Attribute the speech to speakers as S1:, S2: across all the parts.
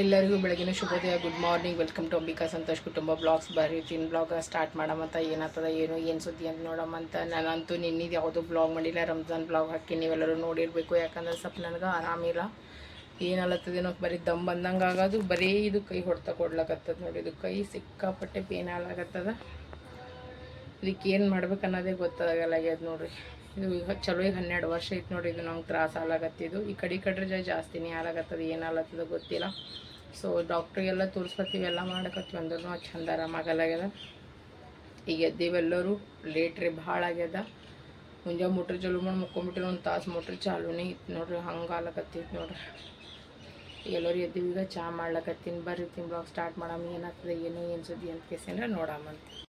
S1: ಎಲ್ಲರಿಗೂ ಬೆಳಗಿನ ಶುಭೋದಯ. Good morning welcome to Ambika Santosh ಕುಟುಂಬ ಬ್ಲಾಗ್ಸ್ ಬರ್ರಿ ತಿನ್ ಬ್ಲಾಗ್ ಸ್ಟಾರ್ಟ್ ಮಾಡಮಂತ ಏನತ್ತದ ಏನು ಏನು ಸುದ್ದಿ ಅಂತ ನೋಡಮಂತ ನಾನಂತೂ ನಿನ್ನಿದ್ದು ಯಾವುದೂ ಬ್ಲಾಗ್ ಮಾಡಿಲ್ಲ. ರಂಜಾನ್ ಬ್ಲಾಗ್ ಹಾಕಿ ನೀವೆಲ್ಲರೂ ನೋಡಿರಬೇಕು. ಯಾಕಂದ್ರೆ ಸ್ವಲ್ಪ ನನಗೆ ಆರಾಮಿಲ್ಲ ಏನಲ್ಲತ್ತದೇನೋ ಬರೀ ದಮ್ ಬಂದಂಗೆ ಆಗೋದು, ಬರೀ ಇದು ಕೈ ಹೊಡ್ತಾ ಕೊಡ್ಲಕತ್ತದ ನೋಡಿ. ಇದು ಕೈ ಸಿಕ್ಕಾಪಟ್ಟೆ ಪೇನ್ ಆಗ್ಲಾಕತ್ತದ. ಇದಕ್ಕೆ ಏನು ಮಾಡ್ಬೇಕು ಅನ್ನೋದೇ ಗೊತ್ತಾಗಲಾಗ್ಯದ ನೋಡ್ರಿ. ಇದು ಚಲೋ ಈಗ ಹನ್ನೆರಡು ವರ್ಷ ಐತೆ ನೋಡಿ ಇದು ನಂಗೆ ತ್ರಾಸ ಆಲಾಗತ್ತಿದ್ದು ಈ ಕಡೆ ಕಡ್ರೆ ಜಾಸ್ತಿನೇ ಆಲಾಗತ್ತದ ಏನಾಲತ್ತದ ಗೊತ್ತಿಲ್ಲ. ಸೊ ಡಾಕ್ಟ್ರಿಗೆಲ್ಲ ತೋರಿಸ್ಕೊತೀವಿ, ಎಲ್ಲ ಮಾಡಕತ್ತೀವಿ ಅಂದ್ರೂ ಅದು ಚಂದ ಆರಾಮಾಗಲ್ಲಾಗ್ಯದ ಈಗ ಎದ್ದೀವೆಲ್ಲರೂ ಲೇಟ್ರಿ ಭಾಳ ಆಗ್ಯದ. ಮುಂಜಾನೆ ಮೋಟ್ರ್ ಚಾಲು ಮಾಡಿ ಮುಕ್ಕೊಂಬಿಟ್ಟಿರೋ ಒಂದು ತಾಸು ಮೋಟ್ರ್ ಚಾಲೂನೇ ಇತ್ತು ನೋಡ್ರಿ, ಹಂಗೆ ಆಲಕತ್ತೈತಿ ನೋಡ್ರಿ. ಎಲ್ಲರೂ ಎದ್ದೀವಿ, ಈಗ ಚಾ ಮಾಡ್ಲಕತ್ತೀನಿ, ಬರ್ರಿ ತಿನ್ ಸ್ಟಾರ್ಟ್ ಮಾಡಮ್ಮ ಏನಾಗ್ತದೆ, ಏನು ಏನು ಸುದ್ದಿ ಅಂತ ಕೇಸಿನ ನೋಡಮ್ಮಂತ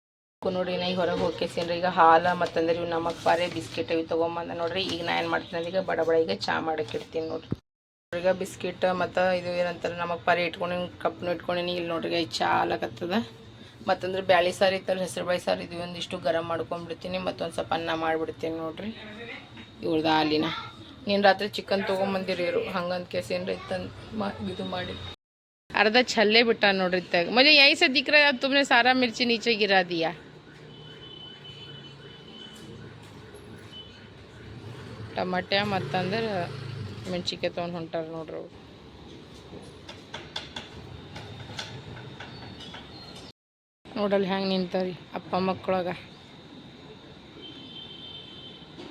S1: ನೋಡ್ರಿ, ನಾ ಈಗ ಹೊರಗೆ ಹೋಗ್ಕೇಸಿನ್ರಿ, ಈಗ ಹಾಲು ಮತ್ತಂದ್ರೆ ಇವು ನಮಗೆ ಪಾರೆ ಬಿಸ್ಕೆಟ್ ಇವು ತೊಗೊಂಬಂದ ನೋಡ್ರಿ, ಈಗ ನಾ ಏನು ಮಾಡ್ತೀನಿ ಈಗ ಬಡ ಬಡ ಈಗ ಚಾ ಮಾಡಕ್ಕೆ ನೋಡ್ರಿ. ಈಗ ಬಿಸ್ಕಿಟ್ ಮತ್ತು ಇದು ಏನಂತಾರೆ ನಮಗೆ ಪರಿ ಇಟ್ಕೊಂಡಿನಿ ಕಪ್ನು ಇಟ್ಕೊಂಡಿನಿ ಇಲ್ಲಿ ನೋಡ್ರಿ ಈ ಚಾ ಆಲಕತ್ತದ. ಮತ್ತಂದ್ರೆ ಬ್ಯಾಳಿ ಸಾರು ಇತ್ತಲ್ಲ ಹೆಸರು ಬಾಯಿ ಸಾರು ಇದು ಒಂದಿಷ್ಟು ಗರಮ್ ಮಾಡ್ಕೊಂಡ್ಬಿಡ್ತೀನಿ ಮತ್ತೊಂದು ಸ್ವಲ್ಪ ಅನ್ನ ಮಾಡಿಬಿಡ್ತೀನಿ ನೋಡ್ರಿ ಇವ್ರದ್ದು ಹಾಲಿನ. ನೀನು ರಾತ್ರಿ ಚಿಕನ್ ತೊಗೊಂಬಂದಿರಿ ಇವರು ಹಂಗಂತ ಕೇಸ್ ಏನರ ಇತ್ತಂದು ಮಾ ಇದು ಮಾಡಿ. ಅರ್ಧ ಚಲ್ಲೇ ಬಿಟ್ಟ ನೋಡ್ರಿ ಇತ್ತಾಗ. ಮೊದಲು ಐಸ ದಿಕ್ರ ತುಂಬ ಸಾರಾ ಮಿರ್ಚಿ ನೀಚೆಗಿರೋದಿಯಾ ಟಮಟೆ ಮತ್ತಂದ್ರೆ ಮೆಣಸಿನ್ಕಾಯಿ ತೊಗೊಂಡು ಹೊಂಟಾರ ನೋಡ್ರಿ ಅವ್ರು ನೋಡಲ್ಲಿ ಹ್ಯಾಂಗೆ ನಿಂತಾರಿ ಅಪ್ಪ ಮಕ್ಕಳಾಗ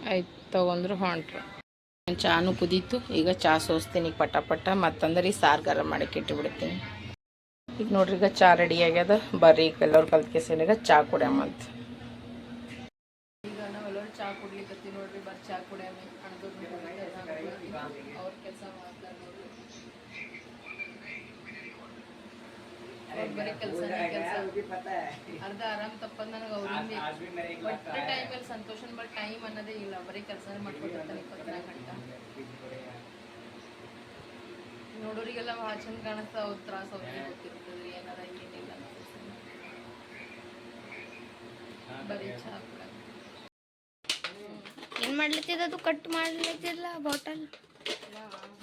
S1: ಆಯ್ತು ತೊಗೊಂಡ್ರು ಹೊಂಟ್ರು ಚಾನು ಕುದೀತು ಈಗ ಚಾ ಸೋಸ್ತೀನಿ ಪಟ ಪಟ ಮತ್ತಂದ್ರೆ ಈ ಸಾರು ಗರಂ ಮಾಡಕ್ಕೆ ಇಟ್ಟುಬಿಡ್ತೀನಿ ಈಗ ನೋಡ್ರಿ ಈಗ ಚಾ ರೆಡಿ ಆಗ್ಯದ ಬರ್ರಿ ಈಗ ಎಲ್ಲರೂ ಕಲ್ತ್ಕೇಸಿ ಈಗ ಚಾ ಕುಡಿಯಮ್ಮಂತ ಈಗ ನಾವೆಲ್ಲರೂ ಚಾ ಕುಡಿಲಿಕ್ಕೆ ನೋಡ್ರಿ ಬರ್ರಿ ಚಾ ಕುಡಿಯಮ್ಮ ಅವ್ರ ಕೆಲಸ ಮಾಡ್ತಾರೆ ನೋಡ್ರಿ ಅವ್ರ್ ಬರೀ ಕೆಲಸ ಕೆಲಸ. ಅರ್ಧ ಆರಾಮ್ ತಪ್ಪದ್ ನನಗೆ ಅವ್ರಿಂದ ಒಟ್ಟು ಟೈಮಲ್ಲಿ ಸಂತೋಷನ್ ಬಟ್ ಟೈಮ್ ಅನ್ನೋದೇ ಇಲ್ಲ. ಬರೀ ಕೆಲಸ ಮಾಡ್ಕೊಟ್ಟಿರ್ತಾನೆ ಇಪ್ಪತ್ನಾಲ್ಕು ಗಂಟೆ. ನೋಡೋರಿಗೆಲ್ಲ ಭಾಳ ಚಂದ ಕಾಣಿಸ್ತಾ ಅವ್ರ ತ್ರಾಸ ಅವ್ರಿಗೆ ಗೊತ್ತಿರ್ತದ್ರಿ ಏನಾರ ಏನಿಲ್ಲ ಬರೀ ಚಾ ಕುಡ್ಯಾಕ.
S2: ಏನ್ ಮಾಡ್ಲತ್ತಿದ ಅದು? ಕಟ್ ಮಾಡ್ಲತ್ತಿಲ್ಲ ಬಾಟಲ್?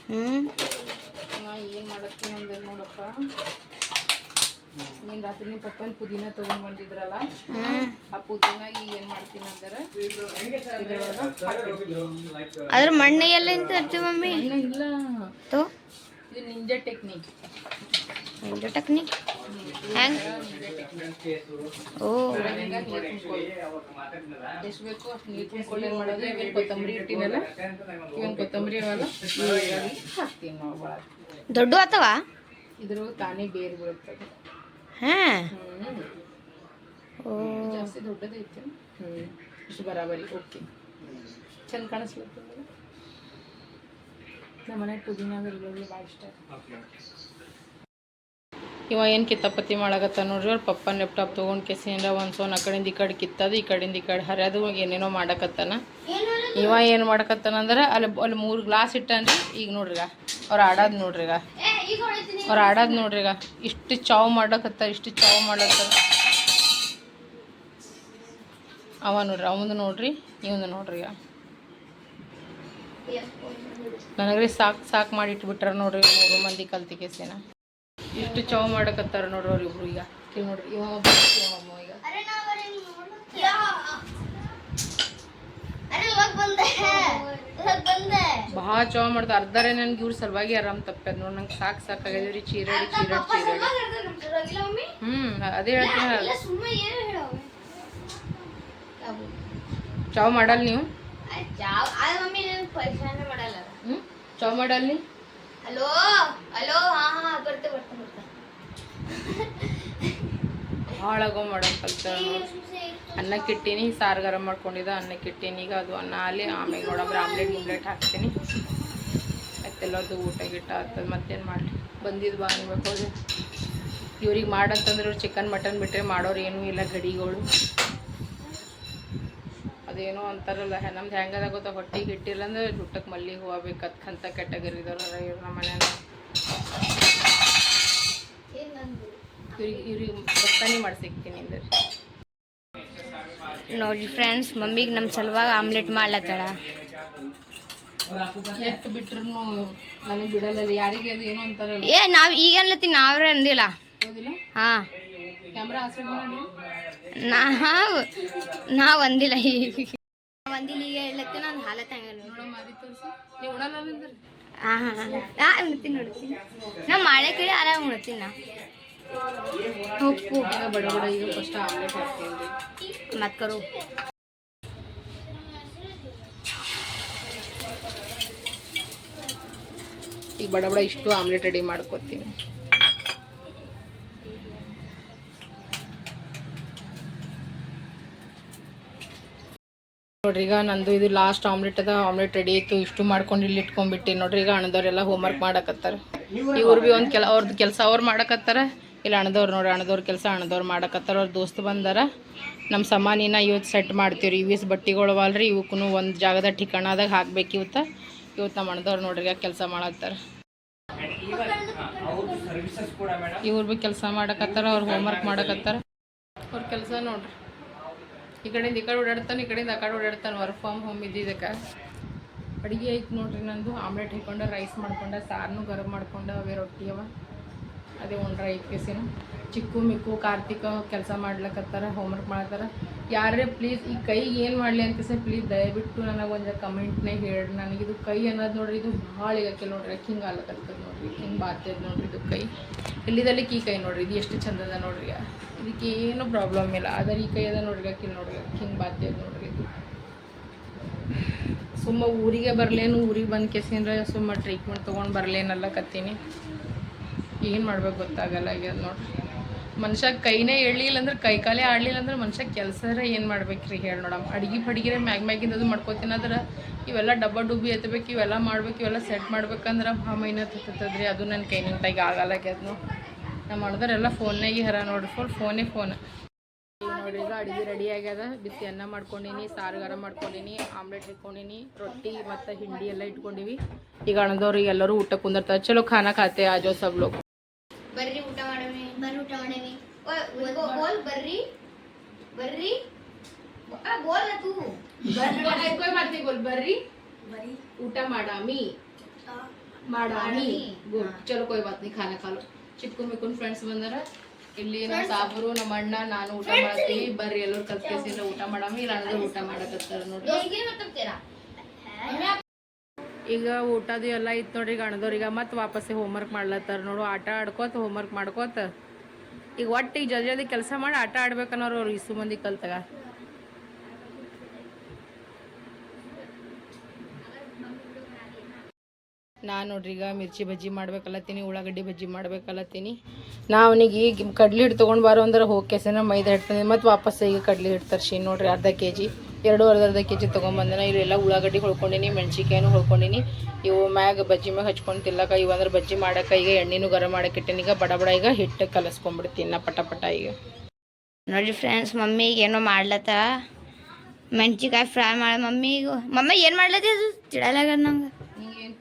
S2: ಹ್ಮ್.
S1: ನಾ ಏನು ಮಾಡತ್ತೀನಿ ಅಂದ್ರೆ ನೋಡಪ್ಪ. ನೀನು ರಾತ್ರಿ ನಿಮ್ಮ ಪಪ್ಪನ ಪುದೀನ ತಗೊಂಡ್ ಬಂದಿದ್ರಲ್ಲ ಆ ಪುದೀನ ಈಗ ಏನು ಮಾಡ್ತೀನಿ ಅಂದ್ರೆ.
S2: ಅದ್ರ ಮಣ್ಣು ಎಲ್ಲ ಎಂತ ಇರ್ತೀವಿ ಮಮ್ಮಿ?
S1: ಇಲ್ಲ.
S2: ತೋ.
S1: ಇದು ನಿಂಜ ಟೆಕ್ನಿಕ್.
S2: Ninja technique? ಹೆಂಗ್ ಓ.
S1: ಎಷ್ಟು ಬೇಕು ಅಷ್ಟು ನೀರು ತುಂಬ್ಕೊಂಡು ಏನು ಮಾಡೋದು? ಇವೇನು ಕೊತ್ತಂಬರಿ ಇಟ್ಟಿನಲ್ಲ? ಇವನ್ ಕೊತ್ತಂಬರಿ ಅವಲ್ಲ ಹಾಕ್ತೀನಿ ನಾವು. ಭಾಳ
S2: ದೊಡ್ಡ ಅಥವಾ
S1: ಇದ್ರ ತಾನೇ ಬೇರು ಬೀಳುತ್ತದೆ
S2: ಹಾ ಓ.
S1: ಜಾಸ್ತಿ ದೊಡ್ಡದೈತೆ ಹ್ಞೂ ಇಷ್ಟು ಬರಾಬರಿ. ಓಕೆ. ಚಂದ ಕಾಣಿಸ್ಲತ್ತದ ನಮ್ಮ ಮನೆ ಪುದೀನ ಬೆಳ್ಳುಳ್ಳಿ ಭಾಳ ಇಷ್ಟ. ಇವ ಏನು ಕಿತ್ತಪತಿ ಮಾಡಾಗತ್ತ ನೋಡ್ರಿ ಅವ್ರ ಪಪ್ಪ ಲ್ಯಾಪ್ಟಾಪ್ ತೊಗೊಂಡು ಕೆಸಿಂದ ಒಂದು ಸೋನ್ ಆ ಕಡೆಯಿಂದ ಈ ಕಡೆ ಕಿತ್ತದು ಈ ಕಡೆಯಿಂದ ಈ ಕಡೆ ಹರಿಯೋದು ಏನೇನೋ ಮಾಡಕತ್ತಾನ. ಇವ ಏನು ಮಾಡಕತ್ತಾನ ಅಂದ್ರೆ ಅಲ್ಲಿ ಅಲ್ಲಿ ಮೂರು ಗ್ಲಾಸ್ ಇಟ್ಟನ್ರಿ ಈಗ ನೋಡ್ರಿಗ ಅವ್ರು ಆಡೋದು ನೋಡ್ರಿಗ. ಅವ್ರು ಆಡೋದು ಈಗ. ಇಷ್ಟು ಚಾವ್ ಮಾಡಕತ್ತಾರ, ಇಷ್ಟು ಚಾವ್ ಮಾಡತ್ತಾರ ಅವ ನೋಡ್ರಿ, ಅವಂದು ನೋಡ್ರಿ, ಇವಂದು ನೋಡ್ರಿ ಈಗ. ನನಗ್ರಿ ಸಾಕು ಸಾಕು ಮಾಡಿ ಇಟ್ಬಿಟ್ರ ನೋಡ್ರಿ ಮೂರು ಮಂದಿ ಕಲ್ತಿಕೇಸಿನ ಇಷ್ಟು ಚಾವ್ ಮಾಡಕತ್ತಾರ ನೋಡ್ರಿ ಅವ್ರು ಇಬ್ರು ಈಗ. ಇಲ್ಲಿ ನೋಡ್ರಿ, ಇವ ಒಬ್ಬ ಇವ ಒಬ್ಬ ಈಗ. ಭಾಳ ಚಾವ್ ಮಾಡ್ತಾರೆ. ಅರ್ಧರೇ ನನ್ಗೆ ಇವ್ರ ಸಲುವಾಗಿ ಆರಾಮ್ ತಪ್ಪದ ನೋಡಿ ನಂಗೆ ಸಾಕು ಸಾಕಾಗ್ಯದ ರೀ ಚೀರಾಡಿ ಚೀರಾಡಿ. ಚೀರಾಡಿ ಹ್ಮ್ ಅದೇ ಹೇಳ್ತೀನಿ ಚಾವ್ ಮಾಡಲ್ಲ ನೀವು? ಚಾವ್ ಮಾಡಲ್ಲ. ನೀ
S2: ಹಲೋ ಹಲೋ ಹಾ ಹಾ ಬರ್ತೆ ಬರ್ತೆ ಬರ್ತೆ.
S1: ಭಾಳ ಗೋ ಮಾಡೋದು ಕಲ್ತ ಅನ್ನಕ್ಕೆ ಇಟ್ಟೀನಿ ಸಾರು ಗರಂ ಮಾಡ್ಕೊಂಡಿದ್ದೆ ಅನ್ನಕ್ಕೆ ಇಟ್ಟೀನಿ ಈಗ ಅದು ಅನ್ನ ಅಲ್ಲಿ ಆಮೇಲೆ ನೋಡೋಬ್ರೆ ಆಮ್ಲೆಟ್, ಗಿಮ್ಲೆಟ್ ಹಾಕ್ತೀನಿ. ಮತ್ತೆಲ್ಲರದು ಊಟ ಗಿಟ್ಟ ಆಗ್ತದೆ ಮತ್ತೇನು ಮಾಡಿ ಬಂದಿದ್ದು ಬಾ ಅನ್ಬೇಕು ಅದು ಇವ್ರಿಗೆ ಮಾಡಂತಂದ್ರೆ ಚಿಕನ್ ಮಟನ್ ಬಿಟ್ಟರೆ ಮಾಡೋರು ಏನೂ ಇಲ್ಲ ಗಡಿಗಳು. ಅದೇನೋ ಅಂತಾರಲ್ಲ ನಮ್ದು ಹೆಂಗದ ಗೊತ್ತಾ? ಹೊಟ್ಟೆಗೆ ಇಟ್ಟಿಲ್ಲ ಅಂದ್ರೆ ಜುಟ್ಟಕ್ಕೆ ಮಲ್ಲಿಗೆ ಹೂವು ಬೇಕಂತ ಕೆಟಗರಿದವ್ರ ಇವ್ರು ನಮ್ಮ ಮನ್ಯಾಗ ಇವ್ರಿಗೆ ಇವ್ರಿಗೆ ಬಸ್ತಾನಿ ಮಾಡ್ಸಿಕ್ತೀನಿ ಅಂದ್ರೆ.
S2: ನೋಡ್ರಿ ಫ್ರೆಂಡ್ಸ್ ಮಮ್ಮಿಗೆ ನಮ್ಮ ಸಲುವಾಗ ಆಮ್ಲೆಟ್ ಮಾಡ್ಲತ್ತಾಳ.
S1: ಎಷ್ಟು ಬಿಟ್ರು ನನಗೆ ಬಿಡಲ್ಲ ಯಾರಿಗೆ ಅದು ಏನೋ ಅಂತಾರಲ್ಲ.
S2: ಏ ನಾವ್ ಈಗ ಅನ್ಲತ್ತೀನಿ ನಾವ್ರೆ ಅಂದಿಲ್ಲ. ಹಾ. ನಾವು ನಾವ್ ಅಂದಿಲ್ಲ ಈಗ. ಒಂದಿಲ್ಲ ಈಗ ಹೇಳತ್ತೆ ನಾನು ಹಾಲತ್ ಹಂಗ
S1: ನೋಡೋ. ಮಾರಿ ತೋರಿಸಿ. ನೀವು ಉಣಲ್ಲ ಅಂದ್ರೆ?
S2: ಹಾ ಹಾ ಹಾ. ಉಣ್ತೀನಿ ನೋಡ್ತೀನಿ ನಾ ಮಾಳೆ ಆರಾಮ್ ಉಣ್ತೀನಿ ನಾ ಉಪ್ಪು
S1: ಈಗ ಬಡ ಬಡ ಫಸ್ಟ್ ಆಮ್ಲೆಟ್
S2: ಕರು
S1: ಈಗ ಬಡ ಬಡ ಇಷ್ಟು ಆಮ್ಲೆಟ್ ರೆಡಿ ಮಾಡ್ಕೋತೀನಿ. ನೋಡ್ರಿ ಈಗ ನಂದು ಇದು ಲಾಸ್ಟ್ ಆಮ್ಲೆಟ್ ಅದ ಆಮ್ಲೆಟ್ ರೆಡಿ ಆಯ್ತು ಇಷ್ಟು ಮಾಡ್ಕೊಂಡು ಇಲ್ಲಿ ಇಟ್ಕೊಂಡ್ಬಿಟ್ಟಿ ನೋಡ್ರಿ ಈಗ ಅಣ್ಣದವ್ರೆಲ್ಲ ಹೋಮ್ವರ್ಕ್ ಮಾಡಕತ್ತಾರ. ಇವ್ರು ಬಿ ಒಂದು ಕೆಲ ಅವ್ರದ್ದು ಕೆಲಸ ಅವ್ರು ಮಾಡಕತ್ತಾರ. ಇಲ್ಲ ಅಣ್ಣದವ್ರು ನೋಡಿ ಅಣ್ಣದವ್ರ ಕೆಲಸ ಅಣ್ಣದವ್ರು ಮಾಡಕತ್ತಾರ. ಅವ್ರ ದೋಸ್ತ್ ಬಂದಾರ. ನಮ್ಮ ಸಾಮಾನಿನ ಇವತ್ತು ಸೆಟ್ ಮಾಡ್ತೀವ್ರಿ. ಇವಿಸ್ ಬಟ್ಟಿಗಳು ಅಲ್ರಿ ಇವಕ್ಕೂ ಒಂದು ಜಾಗದ ಠಿಕಾಣದಾಗ ಹಾಕ್ಬೇಕು ಇವತ್ತು. ಇವತ್ತು ನಮ್ಮ ಅಣ್ಣದವ್ರು ನೋಡ್ರಿ ಕೆಲಸ ಮಾಡತ್ತಾರ ಇವ್ರು ಭೀ ಕೆಲಸ ಮಾಡಕತ್ತಾರ, ಅವ್ರು ಹೋಮ್ವರ್ಕ್ ಮಾಡಕತ್ತಾರ. ಅವ್ರ ಕೆಲಸ ನೋಡ್ರಿ. ಈ ಕಡೆಯಿಂದ ಈ ಕಡೆ ಓಡಾಡ್ತಾನೆ, ಈ ಕಡೆಯಿಂದ ಆ ಕಡೆ ಓಡಾಡ್ತಾನೆ. ವರ್ಕ್ ಫ್ರಮ್ ಹೋಮ್ ಇದ್ದಿದ್ದಕ್ಕೆ ಅಡುಗೆ ಐತೆ ನೋಡ್ರಿ ನಂದು. ಆಮ್ಲೆಟ್ ಹಿಡ್ಕೊಂಡು ರೈಸ್ ಮಾಡ್ಕೊಂಡ ಸಾರನ್ನು ಗರಂ ಮಾಡ್ಕೊಂಡು, ಅವೇ ರೊಟ್ಟಿ ಅವ. ಅದೇ ಉಂಡ್ರ ಕೇಸಿನ ಚಿಕ್ಕು ಮಿಕ್ಕು ಕಾರ್ತಿಕ ಕೆಲಸ ಮಾಡ್ಲಕತ್ತಾರ ಹೋಮ್ವರ್ಕ್ ಮಾಡತ್ತಾರ ಯಾರೇ ಪ್ಲೀಸ್ ಈ ಕೈಗೆ ಏನು ಮಾಡಲಿ ಅಂತ ಸರ್ ಪ್ಲೀಸ್ ದಯವಿಟ್ಟು ನನಗೆ ಒಂದು ಕಮೆಂಟ್ನೇ ಹೇಳಿ. ನನಗಿದು ಕೈ ಅನ್ನೋದು ನೋಡ್ರಿ, ಇದು ಭಾಳ ಈಗಕ್ಕೆ ನೋಡ್ರಿ. ಹಿಂಗೆ ಆಗ್ಲಕತ್ತದ ನೋಡ್ರಿ ಹಿಂಗೆ ಬಾತದ ನೋಡ್ರಿ ಇದು ಕೈ. ಎಲ್ಲಿದಲ್ಲಿ ಈ ಕೈ ನೋಡ್ರಿ, ಇದು ಎಷ್ಟು ಚಂದ ಅದ ನೋಡ್ರಿ. ಇದಕ್ಕೆ ಏನು ಪ್ರಾಬ್ಲಮ್ ಇಲ್ಲ. ಆದರೆ ಈ ಕೈ ಅದ ನೋಡ್ರಿ ಅಕ್ಕಿಲ್ ನೋಡ್ರಿ ಹಿಂಗೆ ಬಾತದ ನೋಡ್ರಿ ಇದು. ಸುಮ್ಮ ಊರಿಗೆ ಬರಲೇನು, ಊರಿಗೆ ಬಂದು ಕೆಸಿಂದ್ರ ಸುಮ್ಮ ಟ್ರೀಟ್ಮೆಂಟ್ ತೊಗೊಂಡು ಬರಲೇನಲ್ಲ ಕತ್ತೀನಿ ಏನು ಮಾಡ್ಬೇಕು ಗೊತ್ತಾಗಲ್ಲ ಆಗ್ಯದ ನೋಡ್ರಿ ಮನುಷ್ಯ ಕೈನೇ ಎಳ್ಳಿಲ್ಲ ಅಂದ್ರೆ ಕೈ ಕಾಲೇ ಆಡಲಿಲ್ಲ ಅಂದ್ರೆ ಮನುಷ್ಯ ಕೆಲಸರ ಏನು ಮಾಡ್ಬೇಕ್ರಿ ಹೇಳಿ ನೋಡಮ್ಮ. ಅಡ್ಗೆ ಪಡಿಗೆ ಮ್ಯಾಗ ಮ್ಯಾಗಿಂದ ಅದು ಮಾಡ್ಕೋತೀನಿ ಅಂದ್ರೆ ಇವೆಲ್ಲ ಡಬ್ಬ ಡುಬ್ಬಿ ಎತ್ತಬೇಕು ಇವೆಲ್ಲ ಮಾಡ್ಬೇಕು, ಇವೆಲ್ಲ ಸೆಟ್ ಮಾಡ್ಬೇಕಂದ್ರೆ ಭಾಳ ಮೈನತ್ ಹತ್ತದ್ರಿ ಅದು ನನ್ನ ಆಗಲ್ಲ ಆಗ್ಯದ ನಮ್ಮ ಮಾಡಿದ್ರೆಲ್ಲ ಫೋನ್ನಾಗೆ ಹರ ನೋಡ್ರಿ. ಫುಲ್ ಫೋನೇ ಫೋನ್. ನೋಡಿ, ಈಗ ಅಡುಗೆ ರೆಡಿ ಆಗ್ಯದ. ಬಿಸಿ ಅನ್ನ ಮಾಡ್ಕೊಂಡಿನಿ, ಸಾರು ಮಾಡ್ಕೊಂಡಿನಿ, ಆಮ್ಲೆಟ್ ಇಟ್ಕೊಂಡೀನಿ ರೊಟ್ಟಿ ಮತ್ತು ಹಿಂಡಿ ಎಲ್ಲ ಇಟ್ಕೊಂಡಿವಿ ಈಗ ಅಣ್ಣದವ್ರಿಗೆ ಎಲ್ಲರೂ ಊಟ ಕುಂದಿರ್ತಾರೆ. ಚಲೋ ಖಾನಾ ಖಾತೆ ಆಜೋ ಸಬ್ ಲೋಗ್
S2: ಬರ್ರಿ ಊಟ ಮಾಡವಿ ಬರ್ರಿ ಊಟ ಮಾಡವಿ ಬೋಲ್ ಬರ್ರಿ. ಬರ್ರಿ. ಆ, ಬೋಲ್ ತೂ
S1: ಬರ್ರಿ. ಬರ್ರಿ. ಊಟ ಮಾಡಾಮಿ. ಮಾಡಾಮಿ. ಗುಡ್ ಚಲೋ ಕೋಯ್ ಬಾತ್ ನೀ ಖಾನ ಖಾಲು ಚಿಕ್ಕು ಮಿಕ್ಕುನ್ ಫ್ರೆಂಡ್ಸ್ ಬಂದಾರ. ಇಲ್ಲಿ ನಮ್ಮ ಸಾಬರು ನಮ್ಮ ಅಣ್ಣ ನಾನು ಊಟ ಮಾಡ್ತೀವಿ. ಬರ್ರಿ ಎಲ್ಲರೂ ಕಲ್ತ್ಕೇಸಿಂದ ಊಟ ಮಾಡಾಮಿ. ಇಲ್ಲ ಅಣ್ಣದವ್ರು ಊಟ ಮಾಡಕತ್ತಾರ ನೋಡ್ರಿ. ಈಗ ಊಟದು ಎಲ್ಲ ಇತ್ತು ನೋಡ್ರಿ ಈಗ ಅಣ್ಣದವ್ರಿಗೆ ಮತ್ತೆ ವಾಪಸ್ಸೇ ಹೋಮ್ವರ್ಕ್ ಮಾಡ್ಲತ್ತಾರ ನೋಡು. ಆಟ ಆಡ್ಕೋತ ಹೋಮ್ವರ್ಕ್ ಮಾಡ್ಕೋತ. ಈಗ ಒಟ್ಟು ಈಗ ಜಲ್ದಿ ಜಲ್ದಿ ಕೆಲಸ ಮಾಡಿ ಆಟ ಆಡ್ಬೇಕನ್ನೋರು ಅವ್ರು ಇಸು ಮಂದಿ ಕಲ್ತಾಗ. ನಾನು ನೋಡ್ರಿ, ಈಗ ಮಿರ್ಚಿ ಬಜ್ಜಿ ಮಾಡ್ಬೇಕಲ್ಲತ್ತೀನಿ, ಉಳ್ಳಾಗಡ್ಡಿ ಬಜ್ಜಿ ಮಾಡ್ಬೇಕಲ್ಲತ್ತೀನಿ. ನಾ ಅವನಿಗೆ ಈಗ ಕಡ್ಲಿ ಹಿಟ್ಟು ತೊಗೊಂಡು ಬಾರೋ ಅಂದ್ರೆ ಹೋಗಿ ಕೆಸನ ಮೈದಾ ತಂದೆ ಮತ್ತು ವಾಪಸ್ ಈಗ ಕಡ್ಲಿ ಹಿಟ್ಟು ತರ್ಸಿ ನೋಡ್ರಿ ಅರ್ಧ ಕೆ ಜಿ ಎರಡು ಅರ್ಧ ಅರ್ಧ ಕೆ ಜಿ ತೊಗೊಂಬಂದನ ಇಲ್ಲೆಲ್ಲ ಉಳ್ಳಾಗಡ್ಡಿ ಹೊಳ್ಕೊಂಡಿನಿ ಮೆಣ್ಸಿಕಾಯಿನೂ ಹೊಳ್ಕೊಂಡಿನಿ. ಇವು ಮ್ಯಾಗ ಬಜ್ಜಿ ಮ್ಯಾಗ ಹಚ್ಕೊಂಡು ತಿಲ್ಲಕ ಇವು ಅಂದ್ರೆ ಬಜ್ಜಿ ಮಾಡಕ್ಕೆ ಈಗ ಎಣ್ಣೆನೂ ಗರಂ ಮಾಡಕ್ಕೆ ಈಗ ಬಡ ಬಡ ಈಗ ಹಿಟ್ಟು ಕಲಸ್ಕೊಂಡ್ಬಿಡ್ತೀನಿ ನಾ ಪಟ ಪಟ ಈಗ.
S2: ನೋಡಿ ಫ್ರೆಂಡ್ಸ್, ಮಮ್ಮಿ ಏನೋ ಮಾಡ್ಲತ್ತ. ಮೆಣಸಿಕಾಯಿ ಫ್ರೈ ಮಾಡ ಮಮ್ಮಿಗೂ ಮಮ್ಮಿ ಏನು ಮಾಡ್ಲತ್ತಿ ಅದು? ತಿಳಲಾಗ ನಂಗೆ.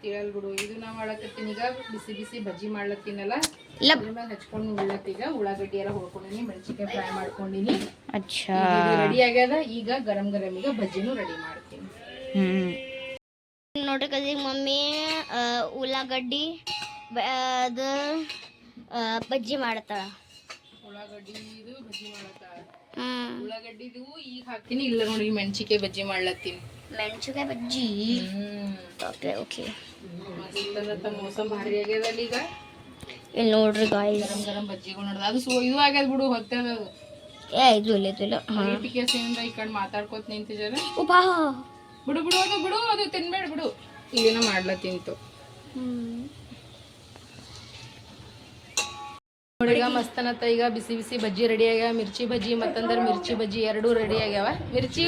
S1: ಏನು ತಿಳಿಯಲ್ ಬಿಡು ಇದು ನಾ ಮಾಡಕತ್ತೀನಿ. ಈಗ ಬಿಸಿ ಬಿಸಿ ಬಜ್ಜಿ ಮಾಡ್ಲತ್ತೀನಲ್ಲ
S2: ಇಲ್ಲ.
S1: ಅದ್ರ ಮ್ಯಾಗ ಹಚ್ಕೊಂಡು ಉಳ್ಳತ್ತೀಗ ಉಳ್ಳಾಗಡ್ಡಿ ಎಲ್ಲ ಹೊಳ್ಕೊಂಡಿನಿ ಮೆಣಸಿನ್ಕಾಯಿ ಫ್ರೈ ಮಾಡ್ಕೊಂಡಿನಿ.
S2: ಅಚ್ಚಾ.
S1: ರೆಡಿ ಆಗ್ಯದ. ಈಗ ಗರಂ ಗರಂ ಈಗ ಬಜ್ಜಿನೂ ರೆಡಿ ಮಾಡ್ತೀನಿ.
S2: ಹ್ಮ್. ನೋಡ್ರಿ ಕದಿ ಮಮ್ಮಿ ಉಳ್ಳಾಗಡ್ಡಿ ಅದು ಬಜ್ಜಿ ಮಾಡ್ತಾಳ
S1: ಉಳ್ಳಾಗಡ್ಡಿ ಇದು ಬಜ್ಜಿ ಮಾಡತ್ತ.
S2: ಹ್ಮ್
S1: ಉಳ್ಳಾಗಡ್ಡಿದು ಈಗ ಹಾಕ್ತೀನಿ ಇಲ್ಲ ನೋಡಿ ಮೆಣಸಿಕಾಯಿ ಬಜ್ಜಿ ಮಾಡ್ಲತ್ತೀನಿ.
S2: ಮೆಣಸಿಕಾಯಿ ಬಜ್ಜಿ?
S1: ಹ್ಮ್.
S2: Okay okay.
S1: ಮೋಸಮ್ ಭಾರಿ ಆಗ್ಯದಲ್ಲ ಈಗ.
S2: ಇಲ್ಲಿ ನೋಡ್ರಿ ಗಾಯ್ಸ್
S1: ಗರಂ ಗರಂ ಬಜ್ಜಿಗಳು ನೋಡ್ದ. ಅದು ಸೊ ಇದು ಆಗ್ಯದ ಬಿಡು ಹೊತ್ತದ ಅದು
S2: ಏ ಇದು ಇಲ್ಲ ಇದು ಇಲ್ಲ. ಹಾಂ.
S1: ಕೇಸಿಂದ ಈ ಕಡೆ ಮಾತಾಡ್ಕೊತ ನಿಂತಿದ್ದಾರೆ
S2: ಉಪಾ.
S1: ಬಿಡು ಬಿಡು ಅದು ಬಿಡು ಅದು ತಿನ್ಬೇಡ ಬಿಡು. ಇದೇನೋ ಮಾಡ್ಲತ್ತಿಂತು ನೋಡಿ ಈಗ ಮಸ್ತನತ್ತ ಈಗ ಬಿಸಿ ಬಿಸಿ ಬಜ್ಜಿ ರೆಡಿ ಆಗ್ಯಾವ. ಮಿರ್ಚಿ ಬಜ್ಜಿ ಮತ್ತಂದ್ರೆ ಮಿರ್ಚಿ ಬಜ್ಜಿ ಎರಡೂ ರೆಡಿ ಆಗ್ಯಾವ. ಮಿರ್ಚಿ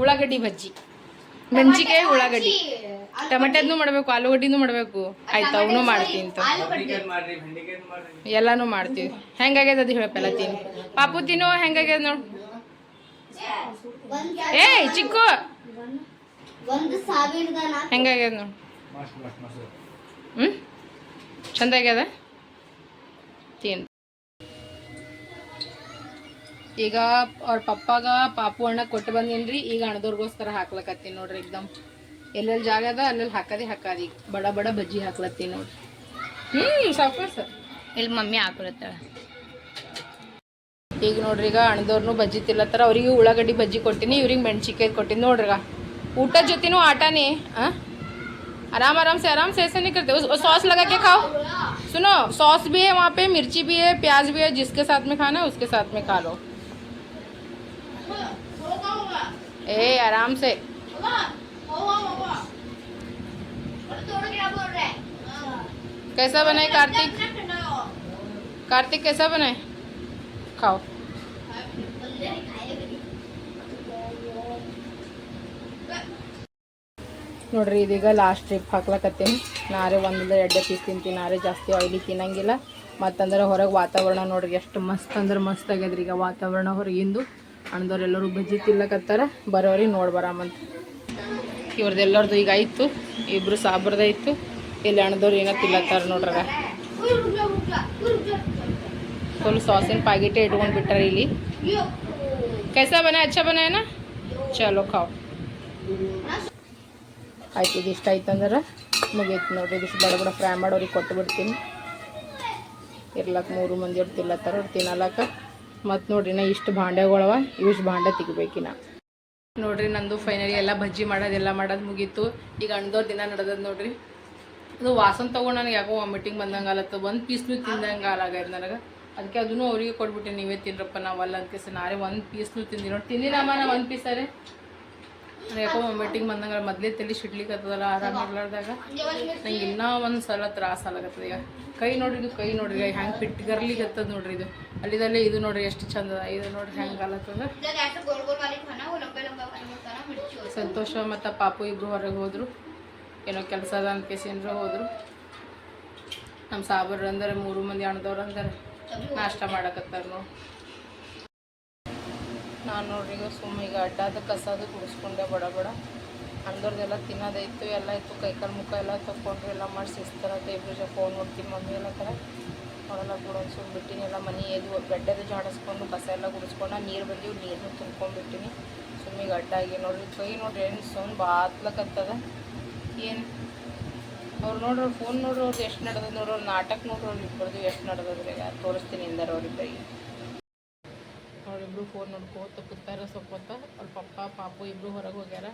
S1: ಉಳ್ಳಾಗಡ್ಡಿ ಬಜ್ಜಿ. ಮೆಣಸಿಕಾಯಿ ಉಳ್ಳಾಗಡ್ಡಿ. ಟೊಮೆಟೊದ್ನು ಮಾಡಬೇಕು, ಆಲೂಗಡ್ಡಿನೂ ಮಾಡಬೇಕು. ಆಯ್ತು, ಅವನು ಮಾಡ್ತೀನಿ. ಎಲ್ಲಾನು ಮಾಡ್ತೀವಿ. ಹೆಂಗಾಗ್ಯದ ಅದು ಹೇಳಪ್ಪ ಎಲ್ಲ ತಿನ್ನು ಪಾಪು ತಿನ್ನು, ಹೆಂಗಾಗ್ಯದ ನೋಡು. ಏ, ಚಿಕ್ಕು. ಹೆಂಗಾಗ್ಯದ ನೋಡು. ಹ್ಞೂ ಚಂದ ಆಗ್ಯದ? ತಿನ್ ಈಗ ಅವ್ರ ಪಪ್ಪಾಗ ಪಾಪು ಅಣ್ಣ ಕೊಟ್ಟು ಬಂದೀನಿ ರೀ ಈಗ ಅಣ್ಣದವ್ರಿಗೋಸ್ಕರ ಹಾಕ್ಲಕತ್ತೀನಿ ನೋಡ್ರಿ ಎಕ್ದಮ್ ಎಲ್ಲೆಲ್ಲಿ ಜಾಗ ಅದ ಅಲ್ಲೆಲ್ಲಿ ಹಾಕದೆ ಹಾಕದಿ. ಬಡ ಬಡ ಬಜ್ಜಿ ಹಾಕ್ಲತ್ತೀನಿ ನೋಡ್ರಿ. ಹ್ಞೂ ಸಾಫ್ಟ್ವೇರ್ ಸರ್.
S2: ಇಲ್ಲಿ ಮಮ್ಮಿ ಹಾಕ್ಲತ್ತಾಳ
S1: ಈಗ ನೋಡ್ರಿ ಈಗ ಅಣದವ್ರನ್ನೂ ಬಜ್ಜಿ ತಿಲ್ಲತ್ತಾರ ಅವ್ರಿಗೆ ಉಳ್ಳಾಗಡ್ಡಿ ಬಜ್ಜಿ ಕೊಟ್ಟಿನಿ ಇವ್ರಿಗೆ ಮೆಣ್ಸಿಕಾಯಿ ಕೊಟ್ಟಿನಿ ನೋಡ್ರಿಗ. ಊಟ ಜೊತೆನೂ ಆಟನೇ ಹಾಂ ಆರಾಮ್ ಆರಾಮ್ಸೆ ಆರಾಮ್ ಐಸನೇ ಕರ್ತೀವಿ ಸಾಸ್ ಲಗಾಕೆ ಖಾವು? सुनो, सॉस भी है वहाँ पे, मिर्ची भी है, प्याज भी है, जिसके साथ में खाना है, उसके साथ में खा लो। ए, आराम से। कैसा बनाए कार्तिक? कार्तिक कैसा बनाए खाओ। ನೋಡ್ರಿ, ಇದೀಗ ಲಾಸ್ಟ್ ಟ್ರಿಪ್ ಹಾಕ್ಲಕತ್ತೀನಿ. ನಾರೆ ಒಂದಲ್ಲ ಎರಡು ಪೀಸ್ ತಿಂತೀನಿ, ನಾರೇ ಜಾಸ್ತಿ ಆಯ್ಲಿ ತಿನ್ನಂಗಿಲ್ಲ. ಮತ್ತಂದ್ರೆ ಹೊರಗೆ ವಾತಾವರಣ ನೋಡ್ರಿ, ಎಷ್ಟು ಮಸ್ತ್ ಅಂದ್ರೆ ಮಸ್ತ್ ಆಗ್ಯದ್ರಿ ಈಗ ವಾತಾವರಣ ಹೊರಗಿಂದು ಅಣ್ಣದವ್ರು ಎಲ್ಲರೂ ಬಜ್ಜಿ ತಿನ್ಲಕತ್ತಾರ ಬರೋರಿಗೆ ನೋಡಿ ಬರಾಮಂತ. ಇವ್ರದ್ದು ಎಲ್ಲರದ್ದು ಈಗ ಆಯಿತು ಇಬ್ಬರು ಸಾಬ್ರದ ಇತ್ತು ಇಲ್ಲಿ ಅಣ್ಣದವ್ರು ಏನೋ ತಿನ್ಲತ್ತಾರ ನೋಡ್ರಾಗ. ಫುಲ್ ಸಾಸಿನ ಪಾಕಿಟೇ ಇಟ್ಕೊಂಡು ಬಿಟ್ಟಾರ ಇಲ್ಲಿ. ಕೆಸ ಬನ, ಅಚ್ಚ ಬನ ಏನ? ಚಲೋ ಖಾವ್ ಆಯ್ತು ಇದಿಷ್ಟು ಆಯ್ತಂದ್ರೆ ಮುಗೀತು ನೋಡಿರಿ. ಇದಿಷ್ಟು ಬಡ ಬಡ ಫ್ರೈ ಮಾಡೋರಿಗೆ ಕೊಟ್ಟು ಬಿಡ್ತೀನಿ. ಇರ್ಲಕ್ಕ ಮೂರು ಮಂದಿ ಅವ್ರು ತಿಲ್ಲತ್ತಾರ ಅವ್ರು ತಿನ್ನಲಕ್ಕ ಮತ್ತು ನೋಡ್ರಿ ನಾ ಇಷ್ಟು ಭಾಂಡೆಗಳವ, ಇವಿಷ್ಟು ಭಾಂಡೆ ತೆಗಿಬೇಕಿನ ನೋಡ್ರಿ, ನಂದು ಫೈನಲಿ ಎಲ್ಲ ಬಜ್ಜಿ ಮಾಡೋದೆಲ್ಲ ಮಾಡೋದು ಮುಗೀತು. ಈಗ ಅಣ್ಣದವ್ರ ದಿನ ನಡೆದದ ನೋಡ್ರಿ. ಅದು ವಾಸನ ತೊಗೊಂಡು ನನಗೆ ಯಾಕೋ ವಾಮಿಟಿಂಗ್ ಬಂದಂಗೆ ಆಲತ್ತ. ಒಂದು ಪೀಸ್ನು ತಿಂದಂಗೆ ನನಗೆ. ಅದಕ್ಕೆ ಅದನ್ನು ಅವರಿಗೆ ಕೊಟ್ಬಿಟ್ಟೆ ನೀವೇ ತಿನ್ರಪ್ಪ ನಾವಲ್ಲ ಅಂತ ನಾರೇ ಒಂದು ಪೀಸ್ನು ತಿಂದಿ ನೋಡಿ, ತಿಂದಿನಮ್ಮ ನಾ ಒಂದು ಪೀಸರೇ ಯಾಕೋ ವಾಮಿಟಿಂಗ್ ಬಂದಂಗೆ ಮೊದಲೇ ತಲೆ ಸಿಡ್ಲಿಕ್ಕತ್ತದಲ್ಲ ಆರಾಮ ಇರ್ಲಾರ್ದಾಗ. ನಂಗೆ ಇನ್ನೂ ಒಂದು ಸಲ ತ್ರಾಸ ಆಗತ್ತದ ಈಗ. ಕೈ ನೋಡ್ರಿ ಕೈ ನೋಡ್ರಿ ಹೆಂಗೆ ಪಿಟ್ಗರ್ಲಿಗತ್ತದ ನೋಡ್ರಿ ಇದು. ಅಲ್ಲಿದಲ್ಲೇ ಇದು ನೋಡ್ರಿ ಎಷ್ಟು ಚಂದ ಅದ ಇದು ನೋಡ್ರಿ ಹೆಂಗೆ ಅಲತ್ತದ ಸಂತೋಷ ಮತ್ತು ಪಾಪು ಇಬ್ಬರು ಹೊರಗೆ ಹೋದರು. ಏನೋ ಕೆಲಸ ಅದ ಅಂತ ಕೇಸಿಂದ್ರ ಹೋದರು. ನಮ್ಮ ಸಾಬರ್ ಅಂದ್ರೆ, ಮೂರು ಮಂದಿ ಅಣ್ಣದವ್ರು ಅಂದ್ರೆ. ನಾಷ್ಟ ಮಾಡಕತ್ತಾರ ನೋಡಿ. ನಾನು ನೋಡ್ರಿ ಈಗ ಸುಮ್ಮನೆ ಈಗ ಅಡ್ಡಾದ ಕಸದು ಗುಡಿಸ್ಕೊಂಡೆ ಬಡ ಬಡ. ಅಂದವ್ರದ್ದೆಲ್ಲ ತಿನ್ನೋದೈತು, ಎಲ್ಲ ಇತ್ತು ಕೈಕಾಲು ಮುಖ ಎಲ್ಲ ತಗೊಂಡ್ರು, ಎಲ್ಲ ಮಾಡಿ ಶಿಸ್ತಾರ ಇಬ್ಬರು ಫೋನ್ ನೋಡ್ತೀನಿ, ಮಮ್ಮಿ ಎಲ್ಲ ಥರ ನೋಡೋಲ್ಲ ಬಿಡೋದು ಸುಮ್ಮನೆ ಬಿಟ್ಟಿನಿ, ಎಲ್ಲ ಮನೆ ಎದು ಬೆಡ್ಡದು ಜಾಡಿಸ್ಕೊಂಡು, ಕಸ ಎಲ್ಲ ಗುಡಿಸ್ಕೊಂಡು, ನೀರು ಬಂದೀವಿ ನೀರನ್ನು ತುಂಬ್ಕೊಂಡ್ಬಿಟ್ಟಿನಿ. ಈಗ ಅಡ್ಡಾಗಿ ನೋಡ್ರಿ, ಕೈ ನೋಡ್ರಿ, ಏನು ಸುಮ್ಮನೆ ಬಾತ್ಲಕತ್ತದ. ಏನು? ಅವ್ರು ನೋಡ್ರಿ, ಅವ್ರು ಫೋನ್ ನೋಡ್ರಿ ಅವ್ರದ್ದು ಎಷ್ಟು ನಡೆದದ ನೋಡ್ರಿ, ಅವ್ರು ನಾಟಕ ನೋಡ್ರಿ, ಅವ್ರು ಇಬ್ಬರದು ಎಷ್ಟು ನಡೆದದ್ರಿ. ತೋರಿಸ್ತೀನಿ ಇಂದಾರ ಅವ್ರಿಬ್ಬರಿಗೆ ಅವ್ರಿಬ್ರು ಫೋನ್ ನೋಡ್ಕೋತ ಕೂತಾರ ಸ್ವಲ್ಪೊತ್ತ ಅವ್ರ ಪಪ್ಪ, ಪಾಪು ಇಬ್ರು ಹೊರಗೆ ಹೋಗ್ಯಾರ.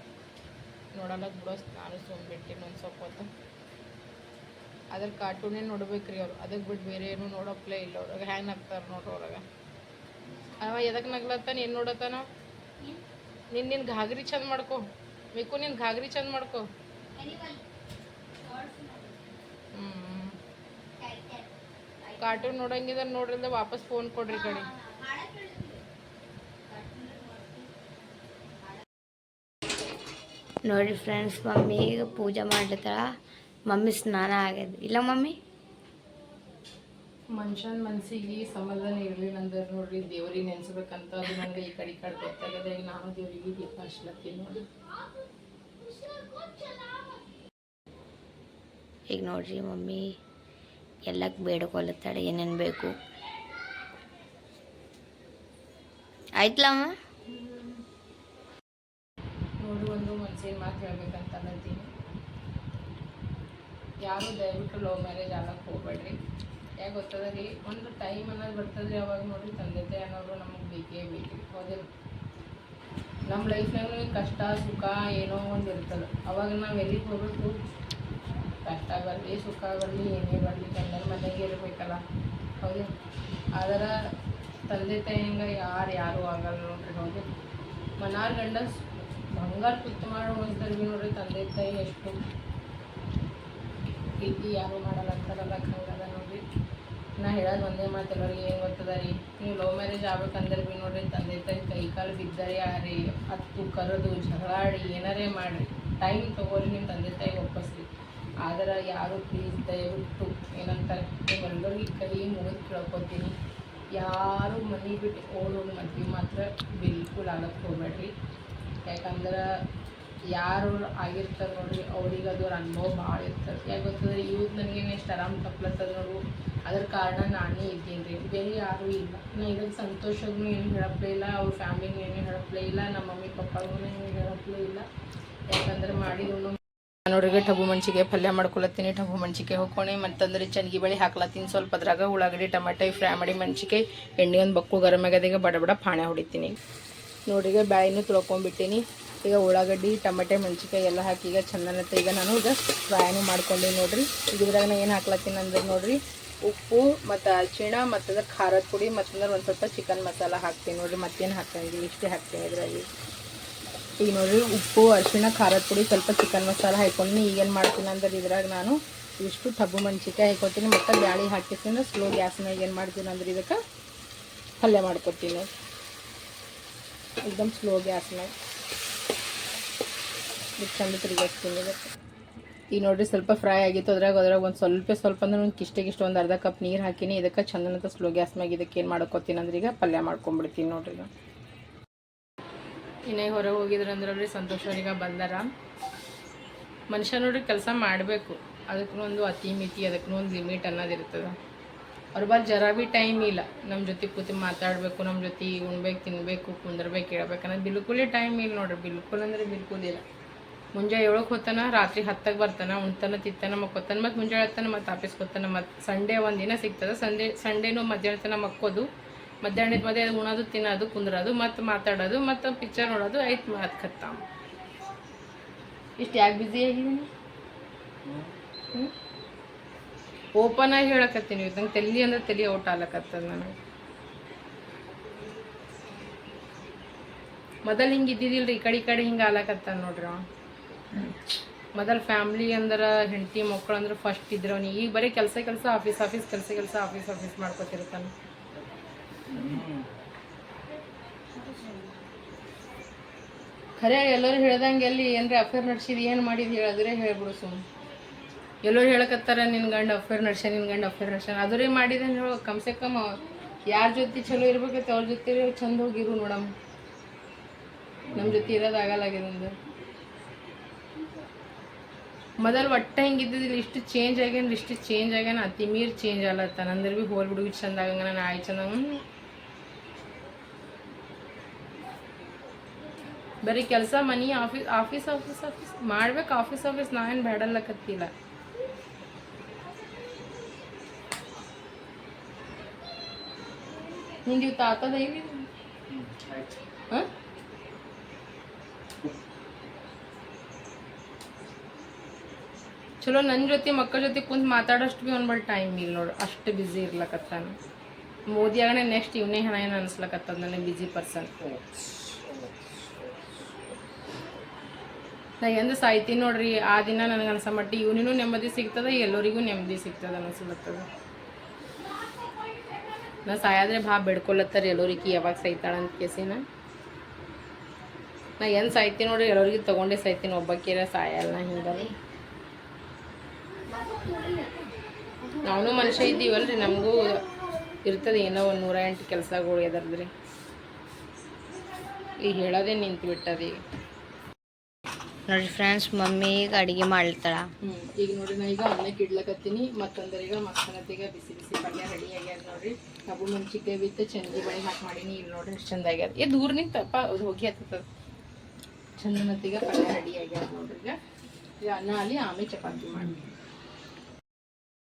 S1: ನೋಡಲ್ಲ ಬಿಡೋ, ನಾನು ಸುಮ್ಮನೆ ಒಂದು ಸ್ವಲ್ಪ ಹೊತ್ತು ಅದ್ರ ಕಾರ್ಟೂನೇ ನೋಡ್ಬೇಕ್ರಿ ಅವ್ರು. ಅದಕ್ಕೆ ಬಿಟ್ಟು ಬೇರೆ ಏನು ನೋಡೋಪ್ಲೇ ಇಲ್ಲ ಅವ್ರಾಗ ಹ್ಯಾಂಗ್ ಆಗ್ತಾರೆ ನೋಡ್ರಿ ಅವ್ರಾಗ. ಅವ ಎದಕ್ಕೆ ನಗ್ಲತ್ತಾನ, ಏನು ನೋಡತ್ತಾನ? ನಿನ್ನ ನಿನ್ನ ಘಾಗ್ರಿ ಚಂದ ಮಾಡ್ಕೊ. ಮಿಕ್ಕು ನಿನ್ನ ಘಾಗ್ರಿ ಚಂದ ಮಾಡ್ಕೊ. ಹ್ಞೂ ಕಾರ್ಟೂನ್ ನೋಡಂಗಿದ್ರೆ ನೋಡ್ರಿಲ್ದ ವಾಪಸ್ ಫೋನ್ ಕೊಡ್ರಿ ಕಡೆ
S2: ನೋಡ್ರಿ ಫ್ರೆಂಡ್ಸ್ ಮಮ್ಮಿ ಈಗ ಪೂಜೆ ಮಾಡ್ಲತ್ತಾಳ ಮಮ್ಮಿ ಸ್ನಾನ ಆಗ್ಯದ. ಇಲ್ಲ ಮಮ್ಮಿ?
S1: ಮನುಷ್ಯನ ಮನಸ್ಸಿಗೆ ಸಮಾಧಾನ ಇರಲಿ ನಂದ್ರೆ ನೋಡ್ರಿ ದೇವ್ರಿಗೆ ನೆನ್ಸ್ಬೇಕಂತ ಅದು ನನಗೆ ಈ ಕಡೆ ಕಡೆ ಗೊತ್ತಾಗದೆ ನಾನು ದೇವರಿಗೆ ದೀಪ ಹಚ್ಲತ್ತೀನಿ ನೋಡಿ.
S2: ಈಗ ನೋಡ್ರಿ ಮಮ್ಮಿ ಎಲ್ಲಕ್ಕೆ ಬೇಡ್ಕೊಲತ್ತಾಳೆ ಏನೇನು ಬೇಕು. ಆಯ್ತಲಮ್ಮ
S1: ನೋಡಿ ಒಂದು ಮನ್ಸಿನ ಮಾತು ಹೇಳ್ಬೇಕಂತ ಅನ್ನತ್ತೀನಿ ಯಾರು ದಯವಿಟ್ಟು ಲವ್ ಮ್ಯಾರೇಜ್ ಆಗಕ್ಕೆ ಹೋಗ್ಬೇಡ್ರಿ. ಯಾಕೆ ಗೊತ್ತದ ರೀ? ಒಂದು ಟೈಮ್ ಅನ್ನೋದು ಬರ್ತದ್ರಿ ಅವಾಗ ನೋಡಿ ತಂದೆ ತಾಯಿ ಅನ್ನೋರು ನಮಗೆ ಬೇಕೇ ಬೇಕು ಹೌದಿಲ್ಲ ನಮ್ಮ ಲೈಫ್ನಾಗ ಕಷ್ಟ, ಸುಖ ಏನೋ ಒಂದು ಇರ್ತದೆ. ಅವಾಗ ನಾವು ಎಲ್ಲಿಗೆ ಹೋಗ್ಬೇಕು? ಕಷ್ಟ ಬರಲಿ ಸುಖ ಬರಲಿ ಏನೇ ಬರಲಿ ತಂದೆ ಮನೆಗೆ ಇರಬೇಕಲ್ಲ. ಹೌದು? ಆದ್ರೆ ತಂದೆ ತಾಯಿಯಂಗ ಯಾರು ಯಾರು ಆಗಲ್ಲ ನೋಡ್ರಿ. ಹೌದು? ಮನಾರ್ ಗಂಡ ಬಂಗಾರ ಕುತ್ತು ಮಾಡೋ ಮನ್ಸಲ್ಲಿ ನೋಡ್ರಿ ತಂದೆ ತಾಯಿ ಎಷ್ಟು ಪ್ರೀತಿ ಯಾರು ಮಾಡಲ್ಲ ಅಂತಾರಲ್ಲ, ಹಂಗದ ನೋಡ್ರಿ. ನಾ ಹೇಳೋದು ಒಂದೇ ಮಾತು ಎಲ್ಲರಿಗೆ ಏನು ಗೊತ್ತದ ರೀ? ನೀವು ಲವ್ ಮ್ಯಾರೇಜ್ ಆಗ್ಬೇಕಂದ್ರೆ ಭೀ ನೋಡ್ರಿ ತಂದೆ ತಾಯಿ ಕೈ ಕಾಲು ಬಿದ್ದರೆ ಯಾರಿ, ಹತ್ತು ಕರೆದು ಜಗಳಾಡಿ ಏನಾರೇ ಮಾಡಿರಿ ಟೈಮ್ ತೊಗೋರಿ ನಿಮ್ಮ ತಂದೆ ತಾಯಿ ಒಪ್ಪಿಸ್ರಿ ಆದ್ರೆ ಯಾರು ಪ್ಲೀಸ್ ದಯವಿಟ್ಟು ಏನಂತಾರೆ ನಿಮ್ಮೆಲ್ಲರಿಗೆ ಕೈ ಮುಗಿದು ಕೇಳ್ಕೊತೀನಿ. ಯಾರು ಮನೆ ಬಿಟ್ಟು ಓಡೋದು ಮದ್ವೆ ಮಾತ್ರ ಬಿಲ್ಕುಲ್ ಆಗಕ್ಕೆ ಹೋಗ್ಬೇಡ್ರಿ. ಯಾಕಂದ್ರೆ ಯಾರು ಆಗಿರ್ತಾರೆ ನೋಡ್ರಿ, ಅವ್ರಿಗೆ ಅದು ಅನುಭವ ಭಾಳ ಇರ್ತದೆ. ಯಾಕೆ ಗೊತ್ತಂದ್ರೆ ಇವ್ರು ನನಗೇನು ಎಷ್ಟು ಆರಾಮ್ ತಪ್ಲತ್ತದ ನೋಡು, ಅದ್ರ ಕಾರಣ ನಾನೇ ಇದ್ದೀನಿ ರೀ. ಬೇರೆ ಯಾರೂ ಇಲ್ಲ. ನಾ ಇದಕ್ಕೆ ಸಂತೋಷಗೂ ಏನು ಹೇಳಪ್ಲೇ ಇಲ್ಲ, ಅವ್ರ ಫ್ಯಾಮಿಲಿಗೂ ಏನು ಹೇಳಪ್ಲೇ ಇಲ್ಲ, ನಮ್ಮ ಮಮ್ಮಿ ಪಪ್ಪಾಗೂ ಏನು ಹೇಳಪ್ಲೇ ಇಲ್ಲ. ಯಾಕಂದ್ರೆ ಮಾಡಿದ್ರು ನೋಡ್ರಿಗೆ ಟಬು ಮಣ್ಸಿಗೆ ಪಲ್ಯ ಮಾಡ್ಕೊಳತ್ತೀನಿ, ಟಬು ಮಣ್ಸಿಗೆ ಹೋಗ್ಕೊಂಡು ಮತ್ತಂದ್ರೆ ಚನ್ಗಿ ಬೇಳೆ ಹಾಕ್ಲತ್ತೀನಿ. ಸ್ವಲ್ಪ ಅದ್ರಾಗ ಉಳ್ಳಾಗಡ್ಡಿ, ಟಮಾಟೆ, ಫ್ರೈ ಮಾಡಿ ಮೆಣಸಿಗೆ ಎಣ್ಣೆ ಒಂದು ಬಕ್ಕು ಗರಮ್ ಆಗದಿಗೆ ಬಡ ಬಡ ಪಾಣೆ ಹೊಡಿತೀನಿ. ನೋಡ್ರಿಗೆ ಬ್ಯಾಳಿನೂ ತೊಳ್ಕೊಂಡ್ಬಿಟ್ಟೀನಿ. ಈಗ ಉಳ್ಳಾಗಡ್ಡಿ, ಟಮಾಟೆ ಮೆಣಸಿಕಾಯಿ ಎಲ್ಲ ಹಾಕಿ ಈಗ ಚಂದನತ್ತೆ ಈಗ ನಾನು ಈಗ ಫ್ರೈನು ಮಾಡ್ಕೊಂಡೆ ನೋಡ್ರಿ. ಈಗ ಇದ್ರಾಗ ನಾನು ಏನು ಹಾಕ್ಲತ್ತೀನಿ ಅಂದ್ರೆ ನೋಡಿರಿ, ಉಪ್ಪು ಮತ್ತು ಅರಿಶಿಣ ಮತ್ತು ಅದ್ರ ಖಾರದ ಪುಡಿ ಮತ್ತಂದ್ರೆ ಒಂದು ಸ್ವಲ್ಪ ಚಿಕನ್ ಮಸಾಲ ಹಾಕ್ತೀನಿ ನೋಡಿರಿ. ಮತ್ತೇನು ಹಾಕ್ತೀನಿ ಇಷ್ಟೇ ಹಾಕ್ತೀನಿ ಇದರಲ್ಲಿ. ಈಗ ನೋಡಿರಿ, ಉಪ್ಪು, ಅರಿಶಿಣ, ಖಾರದ ಪುಡಿ ಸ್ವಲ್ಪ ಚಿಕನ್ ಮಸಾಲ ಹಾಕ್ಕೊಂಡು ಈಗೇನು ಮಾಡ್ತೀನಿ ಅಂದ್ರೆ ಇದ್ರಾಗ ನಾನು ಇಷ್ಟು ಟಬ್ಬು ಮೆಣಸಿಕಾಯಿ ಹಾಕೋತೀನಿ ಮತ್ತು ಬ್ಯಾಳಿ ಹಾಕಿರ್ತೀನಿ ಸ್ಲೋ ಗ್ಯಾಸ್ನಾಗ ಏನು ಮಾಡ್ತೀನಿ ಅಂದ್ರೆ ಇದಕ್ಕೆ ಪಲ್ಯ ಮಾಡ್ಕೊತೀನಿ. एकदम ಸ್ಲೋ ಗ್ಯಾಸ್ನಾಗ ಇದು ಚಂದ ತಿರುಗಿಸ್ತೀನಿ ಇದಕ್ಕೆ ಈಗ ನೋಡ್ರಿ ಸ್ವಲ್ಪ ಫ್ರೈ ಆಗಿತ್ತು ಅದ್ರಾಗ ಅದ್ರಾಗ ಒಂದು ಸ್ವಲ್ಪ ಸ್ವಲ್ಪ ಅಂದ್ರೆ ಒಂದು ಕಿಷ್ಟಕ್ಕೆ ಇಷ್ಟು ಒಂದು ಅರ್ಧ ಕಪ್ ನೀರು ಹಾಕಿನಿ ಇದಕ್ಕೆ ಚಂದನಂತ ಸ್ಲೋ ಗ್ಯಾಸ್ ಮ್ಯಾಗ ಇದಕ್ಕೆ ಏನು ಮಾಡ್ಕೊತೀನಿ ಅಂದ್ರೆ ಈಗ ಪಲ್ಯ ಮಾಡ್ಕೊಂಬಿಡ್ತೀನಿ ನೋಡ್ರಿ ಈಗ ಇನ್ನೇ ಹೊರಗೆ ಹೋಗಿದ್ರು ಅಂದ್ರೆ ಸಂತೋಷ್ ಅವ್ರಿಗೆ ಬಂದಾರ ಮನುಷ್ಯ ನೋಡ್ರಿ ಕೆಲಸ ಮಾಡಬೇಕು ಅದಕ್ಕೂ ಒಂದು ಅತಿ ಮಿತಿ ಅದಕ್ಕೂ ಒಂದು ಲಿಮಿಟ್ ಅನ್ನೋದು ಇರ್ತದೆ ಅವ್ರ ಬಲ್ ಜರ ಬಿ ಟೈಮ್ ಇಲ್ಲ. ನಮ್ಮ ಜೊತೆ ಕೂತು ಮಾತಾಡಬೇಕು ನಮ್ಮ ಜೊತೆ ಉಣ್ಬೇಕು ತಿನ್ಬೇಕು ಕುಂದ್ರಬೇಕು ಕೇಳ್ಬೇಕು ಅನ್ನೋದು ಬಿಲ್ಕುಲೇ ಟೈಮ್ ಇಲ್ಲ ನೋಡ್ರಿ. ಬಿಲ್ಕುಲ್ ಅಂದ್ರೆ ಬಿಲ್ಕುಲ್ ಇಲ್ಲ. ಮುಂಜಾನೆ ಏಳಕ್ಕೆ ಹೋಗ್ತಾನೆ ರಾತ್ರಿ ಹತ್ತಕ್ಕೆ ಬರ್ತಾನೆ ಉಣ್ತಾನ ತಿತ್ತಾನ ಮಕ್ಕೋತಾನೆ ಮತ್ತು ಮುಂಜಾನೆ ಹೇಳ್ತಾನೆ ಮತ್ತು ಆಫೀಸ್ಗೆ ಹೋಗ್ತಾನ ಮತ್ತು ಸಂಡೇ ಒಂದು ದಿನ ಸಿಗ್ತದೆ. ಸಂಡೇ ಸಂಡೇನು ಮಧ್ಯಾಹ್ನ ತನಕ ಮಕ್ಕೋದು ಮಧ್ಯಾಹ್ನದ ಮಧ್ಯೆ ಉಣೋದು ತಿನ್ನೋದು ಕುಂದ್ರೋದು ಮತ್ತು ಮಾತಾಡೋದು ಮತ್ತು ಪಿಕ್ಚರ್ ನೋಡೋದು ಆಯ್ತು ಮಾತು ಕತ್ತ ಇಷ್ಟು ಯಾಕೆ ಬ್ಯುಸಿ ಆಗಿದ್ದೀನಿ ಓಪನ್ ಆಗಿ ಹೇಳಕತ್ತೀನಿ ನಂಗೆ ತಲೆ ಅಂದ್ರೆ ತಲೆ ಔಟ್ ಆಗ್ಲಕತ್ತದ ನನಗೆ. ಮೊದಲು ಹಿಂಗೆ ಇದ್ದಿದ್ದಿಲ್ರಿ, ಈ ಕಡೆ ಈ ಕಡೆ ಹಿಂಗೆ ಆಲಕತ್ತ ನೋಡ್ರಿ ಮೊದಲು ಫ್ಯಾಮ್ಲಿ ಅಂದ್ರೆ ಹೆಂಡತಿ ಮಕ್ಕಳು ಅಂದ್ರೆ ಫಸ್ಟ್ ಇದ್ರು ಈಗ ಬರೀ ಕೆಲಸ ಕೆಲಸ, ಆಫೀಸ್ ಆಫೀಸ್, ಕೆಲಸ ಕೆಲಸ, ಆಫೀಸ್ ಆಫೀಸ್ ಮಾಡ್ಕೊತಿರ್ತಾನೆ. ಖರೆ ಎಲ್ಲರೂ ಹೇಳ್ದಂಗೆ ಎಲ್ಲಿ ಏನರ ಅಫೇರ್ ನಡೆಸಿದ ಏನು ಮಾಡಿದ್ ಹೇಳಿದ್ರೆ ಹೇಳ್ಬಿಡು ಸುಮ್ ಎಲ್ಲರೂ ಹೇಳಕತ್ತಾರ ನಿನ್ನ ಗಂಡ ಅಫೇರ್ ನಡ್ಸ ನಿನ್ನ ಗಂಡ ಅಫೇರ್ ನಡ್ಸ ಅದರೇ ಮಾಡಿದೆ ಹೇಳೋ ಕಮ್ಸೆ ಕಮ್ ಯಾರ ಜೊತೆ ಚಲೋ ಇರ್ಬೇಕೈತೆ ಅವ್ರ ಜೊತೆ ಚಂದ ಹೋಗಿರು ನೋಡಮ್. ನಮ್ಮ ಜೊತೆ ಇರೋದಾಗಲ್ಲಾಗಿದೆ ನಂದು. ಮೊದಲು ಒಟ್ಟ ಹಿಂಗಿದ್ದಿದ್ದಿಲ್ಲ, ಇಷ್ಟು ಚೇಂಜ್ ಆಗ್ಯಾನ, ಇಷ್ಟು ಚೇಂಜ್ ಆಗ್ಯಾನ, ಅತಿ ಮೀರ್ ಚೇಂಜ್ ಆಲತ್ತಾನ ಅಂದ್ರೆ ಭೀ ಹೋಲ್ ಬಿಡು ಚಂದ ಆಗಂಗ ನಾನು ಆಯ್ ಚಂದ ಬರೀ ಕೆಲಸ, money, office office office office. ಮಾಡ್ಬೇಕು ಆಫೀಸ್ ಆಫೀಸ್. ನಾ ಏನು ನಿಂದು ತಾತದ ಏನಿ ಹಾಂ ಚಲೋ ನನ್ನ ಜೊತೆ ಮಕ್ಕಳ ಜೊತೆ ಕುಂತು ಮಾತಾಡೋಷ್ಟು ಭೀ ಒಂದು ಬಳಿ ಟೈಮ್ ಇಲ್ಲ ನೋಡು, ಅಷ್ಟು ಬ್ಯುಸಿ ಇರ್ಲಕತ್ತಾನ ಮೋದಿ ಆಗನೆ ನೆಕ್ಸ್ಟ್ ಇವನೇ ಹಣ ಏನು ಅನ್ಸ್ಲಕತ್ತದ ನನಗೆ ಬ್ಯುಸಿ ಪರ್ಸನ್ ನಾ ಎಂದು ಸಾಯ್ತೀನಿ ನೋಡ್ರಿ, ಆ ದಿನ ನನಗೆ ಅನ್ಸೋ ಮಟ್ಟಿ ಇವನಿಗೂ ನೆಮ್ಮದಿ ಸಿಗ್ತದ, ಎಲ್ಲರಿಗೂ ನೆಮ್ಮದಿ ಸಿಗ್ತದೆ ಅನಿಸ್ಲತ್ತದ. ನಾ ಸಾಯಾದ್ರೆ ಭಾಳ ಬೆಡ್ಕೊಳತ್ತಾರ ಎಲ್ಲರಿಗೆ ಯಾವಾಗ ಸಾಯ್ತಾಳ ಅಂತ ಕೇಸಿನ. ನಾ ಏನು ಸಾಯ್ತೀನಿ ನೋಡ್ರಿ, ಎಲ್ಲರಿಗೆ ತಗೊಂಡೇ ಸಾಯ್ತೀನಿ ಒಬ್ಬಕ್ಕಿರ ಸಾಯಲ್ಲ ನಾ ಹಿಂಗಲ್ಲ ನಾವು ಮನುಷ್ಯ ಇದ್ದೀವಲ್ರಿ, ನಮಗೂ ಇರ್ತದೆ ಏನೋ ಒಂದು ನೂರ ಎಂಟು ಕೆಲಸಗಳು ಎದರ್ದ್ರಿ. ಈಗ ಹೇಳೋದೇ ನಿಂತು ಬಿಟ್ಟದ
S2: ನೋಡ್ರಿ ಫ್ರೆಂಡ್ಸ್ ಮಮ್ಮಿ ಈಗ ಅಡಿಗೆ ಮಾಡ್ತಾಳ.
S1: ಈಗ ನೋಡ್ರಿ ನಾ ಈಗ ಅನ್ನಕ್ಕೆ ಇಡ್ಲಕತ್ತೀನಿ ಮತ್ತಂದ್ರೆ ಈಗ ಮಕ್ಕಳತ್ತೀಗ ಬಿಸಿ ಬಿಸಿ ಪಲ್ಯ ರೆಡಿ ಆಗ್ಯಾದ ನೋಡ್ರಿ. ಕಬ್ಬು ಮುಂಚಿಕೆ ಬಿತ್ತು ಚಂದಿ ಬಳಿ ಹಾಕಿ ಮಾಡೀನಿ ಇಲ್ಲಿ ನೋಡ್ರಿ ಎಷ್ಟು ಚಂದ ಆಗ್ಯಾದ. ಏ ದೂರ ನಿಂತಪ್ಪ ಅದು ಹೋಗಿ ಹತ್ತದ ಚಂದನತ್ತೀಗ ಪಲ್ಯ ರೆಡಿ ಆಗ್ಯಾದ ನೋಡ್ರಿ ಈಗ. ಅನ್ನ ಅಲ್ಲಿ ಆಮೇಲೆ ಚಪಾತಿ ಮಾಡಿ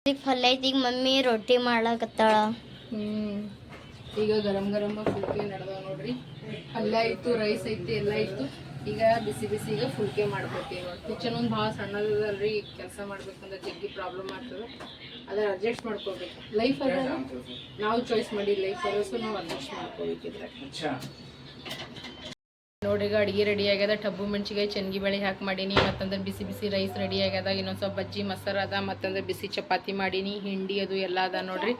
S2: ಈಗ ಪಲ್ಯ ಐತಿ ಈಗ ಮಮ್ಮಿ ರೊಟ್ಟಿ ಮಾಡ್ಲಕತ್ತಾಳ
S1: ಹ್ಮ್ ಈಗ ಗರಂ ಗರಂ ಫುಲ್ಕೆ ನಡೆದವ ನೋಡ್ರಿ. ಪಲ್ಯ ಇತ್ತು ರೈಸ್ ಐತಿ ಎಲ್ಲ ಇತ್ತು. ಈಗ ಬಿಸಿ ಬಿಸಿಗೆ ಈಗ ಫುಲ್ಕೆ ಮಾಡ್ಕೊತೀವಿ ನೋಡಿ. ಕಿಚನ್ ಒಂದು ಭಾಳ ಸಣ್ಣದಲ್ರಿ ಕೆಲಸ ಮಾಡ್ಬೇಕಂದ್ರೆ ಜಗ್ಗಿ ಪ್ರಾಬ್ಲಮ್ ಆಗ್ತದೆ. ಅದನ್ನ ಅಡ್ಜಸ್ಟ್ ಮಾಡ್ಕೋಬೇಕು. ಲೈಫ್ ಅದ ನಾವು ಚಾಯ್ಸ್ ಮಾಡಿ ಲೈಫ್ ಸೊ ನಾವು ಅಡ್ಜಸ್ಟ್ ಮಾಡ್ಕೋಬೇಕಿದ್ರೆ. ನೋಡಿ ಈಗ ಅಡುಗೆ ರೆಡಿ ಆಗ್ಯದ ಟಬ್ಬು ಮೆಣಸಿಗೆ ಚನ್ಗಿ ಬೆಳೆ ಹಾಕಿ ಮಾಡೀನಿ ಮತ್ತಂದ್ರೆ ಬಿಸಿ ಬಿಸಿ ರೈಸ್ ರೆಡಿ ಆಗ್ಯದ ಇನ್ನೊಂದು ಸ್ವಲ್ಪ ಬಜ್ಜಿ ಮೊಸರು ಅದ ಮತ್ತಂದ್ರೆ ಬಿಸಿ ಚಪಾತಿ ಮಾಡೀನಿ ಹಿಂಡಿ ಅದು ಎಲ್ಲ ಅದ ನೋಡ್ರಿ.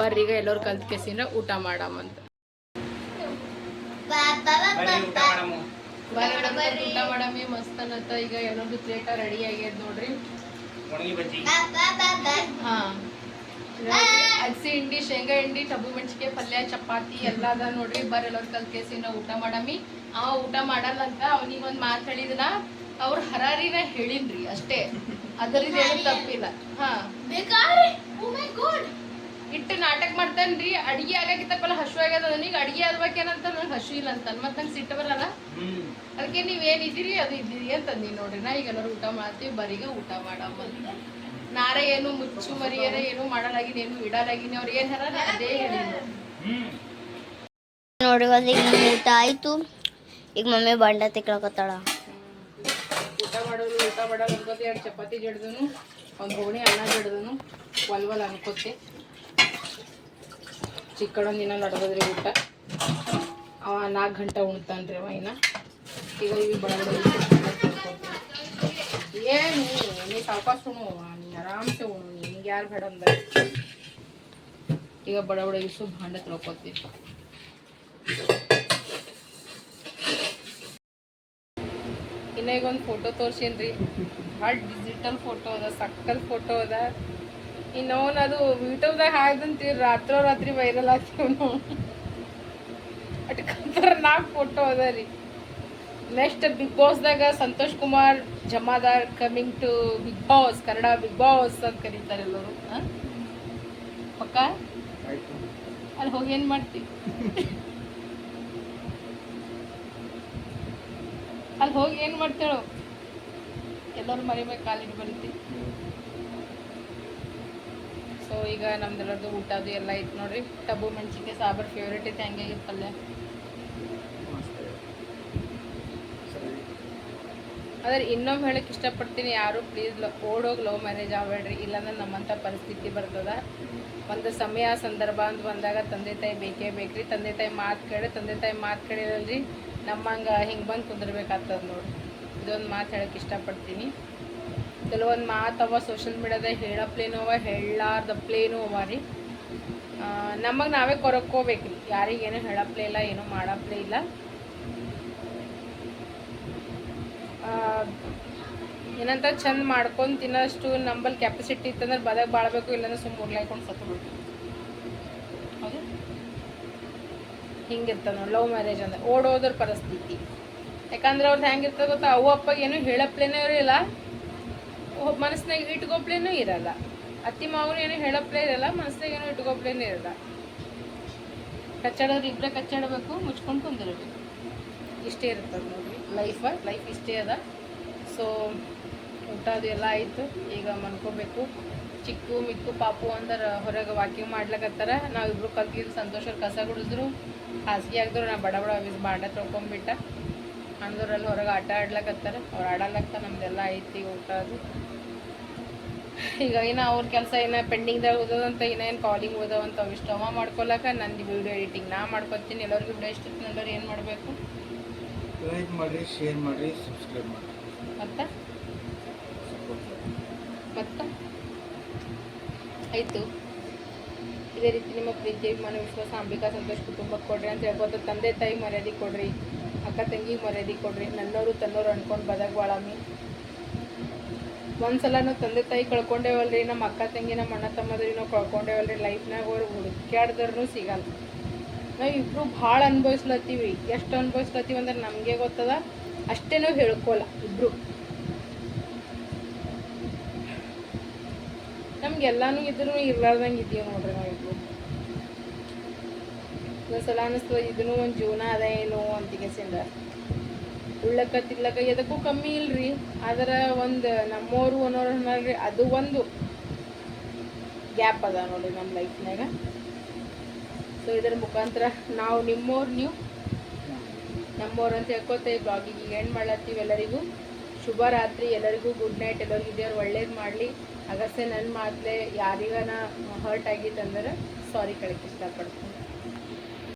S1: ಬರ್ರಿ ಈಗ ಎಲ್ಲರೂ ಕಲ್ತ್ ಕೆಸಿಂದ್ರ ಊಟ ಮಾಡಾಮಂತ ಬರ್ರಿ ಊಟ ಮಾಡಮಿ ಮಸ್ತ್ ಅನ್ನತ್ತ. ಈಗ ಎಲ್ಲರದು ಪ್ಲೇಟ ರೆಡಿ ಆಗ್ಯದ ನೋಡ್ರಿ. ಹಾ. ಅಗಸಿ ಹಿಂಡಿ ಶೇಂಗಾ ಹಿಂಡಿ ಟಬು ಮೆಣಸಿಗೆ ಪಲ್ಯ ಚಪಾತಿ ಎಲ್ಲ ಅದ ನೋಡ್ರಿ. ಬರ್ರಿ ಎಲ್ಲರೂ ಕಲ್ಕೇಸಿ ನಾವು ಊಟ ಮಾಡಮಿ ಅವ ಊಟ ಮಾಡಲ್ಲ ಅಂತ ಅವನಿಗೆ ಒಂದು ಮಾತು ಹೇಳಿದ್ನ. ಅವ್ರ ಹರಾರಿನ ಹೇಳಿನ್ರಿ ಅಷ್ಟೇ. ಅದರಿಂದ ಏನು ತಪ್ಪಿಲ್ಲ. ಹಾ. ಇಟ್ಟು ನಾಟಕ ಮಾಡ್ತಾನ್ರಿ ಅಡಿಗೆ ಆಗಕ್ಕಿತ್ತಪ್ಪಲ್ಲ ಹಸು ಆಗ್ಯದ ನನಗೆ ಅಡಿಗೆ ಆದ್ಬೇಕೇನಂತ ನಂಗೆ ಹಸು ಇಲ್ಲ ಅಂತ ಮತ್ತೆ ನಂಗೆ ಸಿಟ್ಟು ಬರಲ್ಲ. ಅದಕ್ಕೆ ನೀವೇನ್ ಇದ್ದೀರಿ ಅದು ಇದ್ದೀರಿ ಅಂತಂದಿ ನೋಡ್ರಿ. ನಾ ಈಗ ಎಲ್ಲರೂ ಊಟ ಮಾಡ್ತೀವಿ ಬರೀಗ ಊಟ ಮಾಡಮ್ಮ ಅಂತ. ನಾರೇ ಏನು ಮುಚ್ಚು ಮರಿಯರ ಏನು ಮಾಡಲಾಗಿನ ಏನು ಇಡಲಾಗಿನ ಅವ್ರು ಏನ್ ಹರ ನಾ ಅದೇ
S2: ನೋಡಿ ಈಗ ಊಟ ಆಯ್ತು. ಈಗ ಮಮ್ಮಿ ಬಂಡ ತಿಕ್ಳಕತ್ತಾಳ
S1: ಊಟ ಮಾಡೋದು ಊಟ ಮಾಡೋದು ಅನ್ಕೋತಿ. ಎರಡು ಚಪಾತಿ ಜಡ್ದನು ಒಂದು ಬೋಣಿ ಅನ್ನ ಜಡ್ದನು ಒಲ್ವಲ್ ಅನ್ಕೋತಿ. ಚಿಕ್ಕಡೊಂದು ದಿನ ನಡ್ದದ್ರಿ ಊಟ. ಅವ ನಾಲ್ಕು ಗಂಟೆ ಉಣ್ತಾನ್ರಿ ಅವ ಇನ್ನ. ಈಗ ಇವಿ ಬಡ ಬಡ ಏನು ನೀ ಸಾವಕಾಶ ಉಣು ನೀ ಆರಾಮ್ಸೆ ಉಣು ನಿಂಗೆ ಯಾರು ಬೇಡ ಅಂದ. ಈಗ ಬಡ ಬಡ ಇಸು ಭಾಂಡ ತೊಳ್ಕೊತೀವಿ. ಇನ್ನ ಈಗ ಒಂದು ಫೋಟೋ ತೋರ್ಸೇನ್ರಿ. ಭಾಳ ಡಿಜಿಟಲ್ ಫೋಟೋ ಅದ ಸಕ್ಕಲ್ ಫೋಟೋ ಅದ. ಇನ್ನವನ್ ಅದು ಯೂಟ್ಯೂಬ್ದಾಗ ಹಾಕ್ದಂತ ರಾತ್ರೋ ರಾತ್ರಿ ವೈರಲ್ ಆಗ್ತೀವಿ ನಾವು ಅಟ್ ಖತರ್ನಾಕ್ ಫೋಟೋ ಅದ ರೀ. Next big ಬಾಸ್ದಾಗ Santosh Kumar, Jamadar coming to Bigg Boss Kannada Bigg Boss ಅಂತ ಕರೀತಾರೆ ಎಲ್ಲರು? ಪಕ್ಕ? ಅಲ್ಲಿ ಹೋಗಿ ಏನು ಮಾಡ್ತೀವಿ ಅಲ್ಲಿ ಹೋಗಿ ಏನು ಮಾಡ್ತೇಳು? ಎಲ್ಲರೂ ಮರಿಬೇಕು, ಕಾಲಿಗೆ ಕಾಲಿಟ್ಟು ಬರೀತಿ ಸೊ ಈಗ ನಮ್ದೆಲ್ಲರದು ಊಟ ಅದು ಎಲ್ಲ ಇತ್ತು ನೋಡ್ರಿ. ಟಬು, ಮೆಣಸಿನ್ಕಾಯಿ, ಸಾಬರ್ ಫೇವ್ರೇಟ್ ಐತೆ, ಹಂಗೆ ಪಲ್ಯ. ಆದ್ರೆ ಇನ್ನೊಮ್ಮೆ ಹೇಳಕ್ ಇಷ್ಟಪಡ್ತೀನಿ, ಯಾರು ಪ್ಲೀಸ್ ಓಡೋಗಿ ಲವ್ ಮ್ಯಾರೇಜ್ ಆಗಬೇಡ್ರಿ. ಇಲ್ಲಾಂದ್ರೆ ನಮ್ಮಂಥ ಪರಿಸ್ಥಿತಿ ಬರ್ತದ. ಒಂದು ಸಮಯ, ಸಂದರ್ಭ ಅಂತ ಬಂದಾಗ ತಂದೆ ತಾಯಿ ಬೇಕೇ ಬೇಕ್ರಿ. ತಂದೆ ತಾಯಿ ಮಾತು ಕೇಳಿ, ತಂದೆ ತಾಯಿ ಮಾತು ಕೇಳಿರಲ್ರಿ, ನಮ್ಮಂಗೆ ಹಿಂಗೆ ಬಂದು ಕುಂದಿರ್ಬೇಕಾಗ್ತದ ನೋಡಿ ಇದೊಂದು ಮಾತು ಹೇಳಕ್ಕೆ ಇಷ್ಟಪಡ್ತೀನಿ. ಕೆಲವೊಂದು ಮಾತವ ಸೋಷಿಯಲ್ ಅವ ಹೇಳಾರ್ದಪ್ಲೇನು ಅವ ರೀ. ನಮಗೆ ನಾವೇ ಕೊರಕೋಬೇಕ್ರಿ. ಯಾರಿಗೇನು ಹೇಳಪ್ಲೇ ಇಲ್ಲ, ಏನೂ ಮಾಡಪ್ಲೇ ಇಲ್ಲ. ಏನಂತ ಚಂದ ಮಾಡ್ಕೊಂಡು ತಿನ್ನೋಷ್ಟು ನಂಬಲ್ಲಿ ಕೆಪಾಸಿಟಿ ಇತ್ತಂದ್ರೆ ಬದಕ್ ಬಾಳ್ಬೇಕು, ಇಲ್ಲಾಂದ್ರೆ ಸುಮ್ಮ ಸತ್ತು ಹೌದು? ಹಿಂಗಿರ್ತದ ನೋಡಿ ಲವ್ ಮ್ಯಾರೇಜ್ ಅಂದ್ರೆ ಓಡೋದ್ರ ಪರಿಸ್ಥಿತಿ. ಯಾಕಂದ್ರೆ ಅವ್ರದ್ದು ಹೆಂಗಿರ್ತದ ಗೊತ್ತಾ? ಅವು ಅಪ್ಪಗೆ ಏನು ಹೇಳಪ್ಲೇನೇ ಇರಲ್ಲ ಮನಸ್ಸಿನಾಗ ಇಟ್ಕೊಪ್ಲೇನೂ ಇರಲ್ಲ. ಅತ್ತಿ ಮಾವನು ಏನು ಹೇಳಪ್ಲೇ ಇರಲ್ಲ, ಮನಸ್ಸಿನಾಗ ಏನು ಇಟ್ಕೊಪ್ಲೇನೂ ಇರಲ್ಲ. ಕಚ್ಚಾಡೋರು ಇಬ್ಬರೇ ಕಚ್ಚಾಡಬೇಕು, ಮುಚ್ಕೊಂಡು ಕುಂದಿರಬೇಕು. ಇಷ್ಟೇ ಇರುತ್ತೆ ನೋಡ್ರಿ ಲೈಫ ಲೈಫ್ ಇಷ್ಟೇ ಅದ. ಸೊ ಊಟ ಅದು ಎಲ್ಲ ಆಯಿತು. ಈಗ ಮನ್ಕೋಬೇಕು ಚಿಕ್ಕು, ಮಿಕ್ಕು, ಪಾಪು ಅಂದ್ರೆ ಹೊರಗೆ ವಾಕಿಂಗ್ ಮಾಡ್ಲಕತ್ತಾರ. ನಾವಿಬ್ರು ಕಲ್ತಿದ್ದು ಸಂತೋಷರು ಕಸ ಗುಡಿದ್ರು ಹಾಸಿಗೆ ಆಗಿದ್ರು ನಾ ಬಡ ಬಡ ಬಿಸ್ ಬಾಂಡ ತೊಳ್ಕೊಂಬಿಟ್ಟ. ಅಂದ್ರಲ್ಲಿ ಹೊರಗೆ ಆಟ ಆಡ್ಲಕತ್ತಾರ. ಅವ್ರು ಆಡಲಕ್ಕ ನಮ್ದೆಲ್ಲ ಐತಿ ಊಟ ಅದು. ಈಗ ಇನ್ನು ಅವ್ರ ಕೆಲಸ ಏನೋ ಪೆಂಡಿಂಗ್ದಾಗ ಓದೋದಂತ ಇನ್ನೇನು ಕಾಲಿಂಗ್ ಓದೋವಂತ ಇಷ್ಟ ಅವ ಮಾಡ್ಕೊಳಕ ನಂದು ವಿಡಿಯೋ ಎಡಿಟಿಂಗ್ ನಾ ಮಾಡ್ಕೊತೀನಿ. ಎಲ್ಲರಿಗೂ ವಿಡಿಯೋ ಇಷ್ಟ ಎಲ್ಲರೂ ಏನು ಮಾಡಬೇಕು?
S3: ಲೈಕ್ ಮಾಡಿ ಶೇರ್ ಮಾಡಿ ಸಬ್ಸ್ಕ್ರೈಬ್ ಮಾಡಿ
S1: ಮತ್ತೆ? ಮತ್ತೆ? ಆಯಿತು. ಇದೇ ರೀತಿ ನಿಮ್ಮ ಪ್ರೀತಿ ಅಭಿಮಾನ ವಿಶ್ವಾಸ ಅಂಬಿಕಾ ಸಂತೋಷ್ ಕುಟುಂಬಕ್ಕೆ ಕೊಡ್ರಿ ಅಂತ ಹೇಳ್ಬೋದು. ತಂದೆ ತಾಯಿ ಮರ್ಯಾದೆ ಕೊಡ್ರಿ ಅಕ್ಕ ತಂಗಿಗೆ ಮರ್ಯಾದೆ ಕೊಡ್ರಿ ನನ್ನವರು ತನ್ನೋರು ಅನ್ಕೊಂಡು ಬದಕ್ ಬಾಳಮಿ ಒಂದ್ಸಲ ನಾವು ತಂದೆ ತಾಯಿ ಕಳ್ಕೊಂಡೇವಲ್ರಿ, ನಮ್ಮ ಅಕ್ಕ ತಂಗಿ, ನಮ್ಮ ಅಣ್ಣ ತಮ್ಮದ್ರಿ ನಾವು ಕಳ್ಕೊಂಡೇವಲ್ರಿ ಲೈಫ್ನಾಗ ಅವ್ರು ಹುಡುಕ್ಯಾಡ್ದ್ರೂ ಸಿಗಲ್ಲ. ನಾವು ಇಬ್ರು ಭಾಳ ಅನುಭವಿಸ್ಲತ್ತೀವಿ. ಎಷ್ಟು ಅನುಭವಿಸ್ಲತ್ತೀವಿ ಅಂದ್ರೆ ನಮಗೆ ಗೊತ್ತದ ಅಷ್ಟೇ ನಾವು ಹೇಳ್ಕೊಲ್ಲ ಇಬ್ಬರು ನಮ್ಗೆಲ್ಲಾನು ಇದ್ರು ಇರ್ಲಾರ್ದಂಗೆ ಇದೀವಿ ನೋಡ್ರಿ ಇಬ್ರು. ಒಂದ್ಸಲ ಅನಿಸ್ತದ ಇದನ್ನು ಒಂದು ಜೀವನ ಅದ ಏನು ಅಂತಿಗೆಸಿಂದ ಉಳ್ಳಕ್ಕ ತಿಲ್ಲಕ ಎದಕ್ಕೂ ಕಮ್ಮಿ ಇಲ್ರಿ. ಆದ್ರೆ ಒಂದು ನಮ್ಮೋರು ಅನ್ನೋರು ಅನ್ನೋರಿ ಅದು ಒಂದು ಗ್ಯಾಪ್ ಅದ ನೋಡ್ರಿ ನಮ್ಮ ಲೈಫ್ನಾಗ ಸೊ ಇದರ ಮುಖಾಂತರ ನಾವು ನಿಮ್ಮೋರು, ನೀವು ನಮ್ಮೋರು ಅಂತ ಹೇಳ್ಕೊತ ಈ ಬ್ಲಾಗಿಗೆ ಎಂಡ್ ಮಾಡ್ಲತ್ತೀವಿ ಎಲ್ಲರಿಗೂ. ಶುಭ ರಾತ್ರಿ, ಎಲ್ಲರಿಗೂ ಗುಡ್ ನೈಟ್ ಎಲ್ಲರಿಗೂ ದೇವ್ರು ಒಳ್ಳೇದು ಮಾಡಲಿ. ಅಗಸ್ಯ ನನ್ನ ಮಾತಲೆ ಯಾರಿಗಾನ ಹರ್ಟ್ ಆಗಿತ್ತಂದ್ರೆ ಸಾರಿ ಕೇಳಕ್ಕೆ ಇಷ್ಟಪಡ್ತೀನಿ.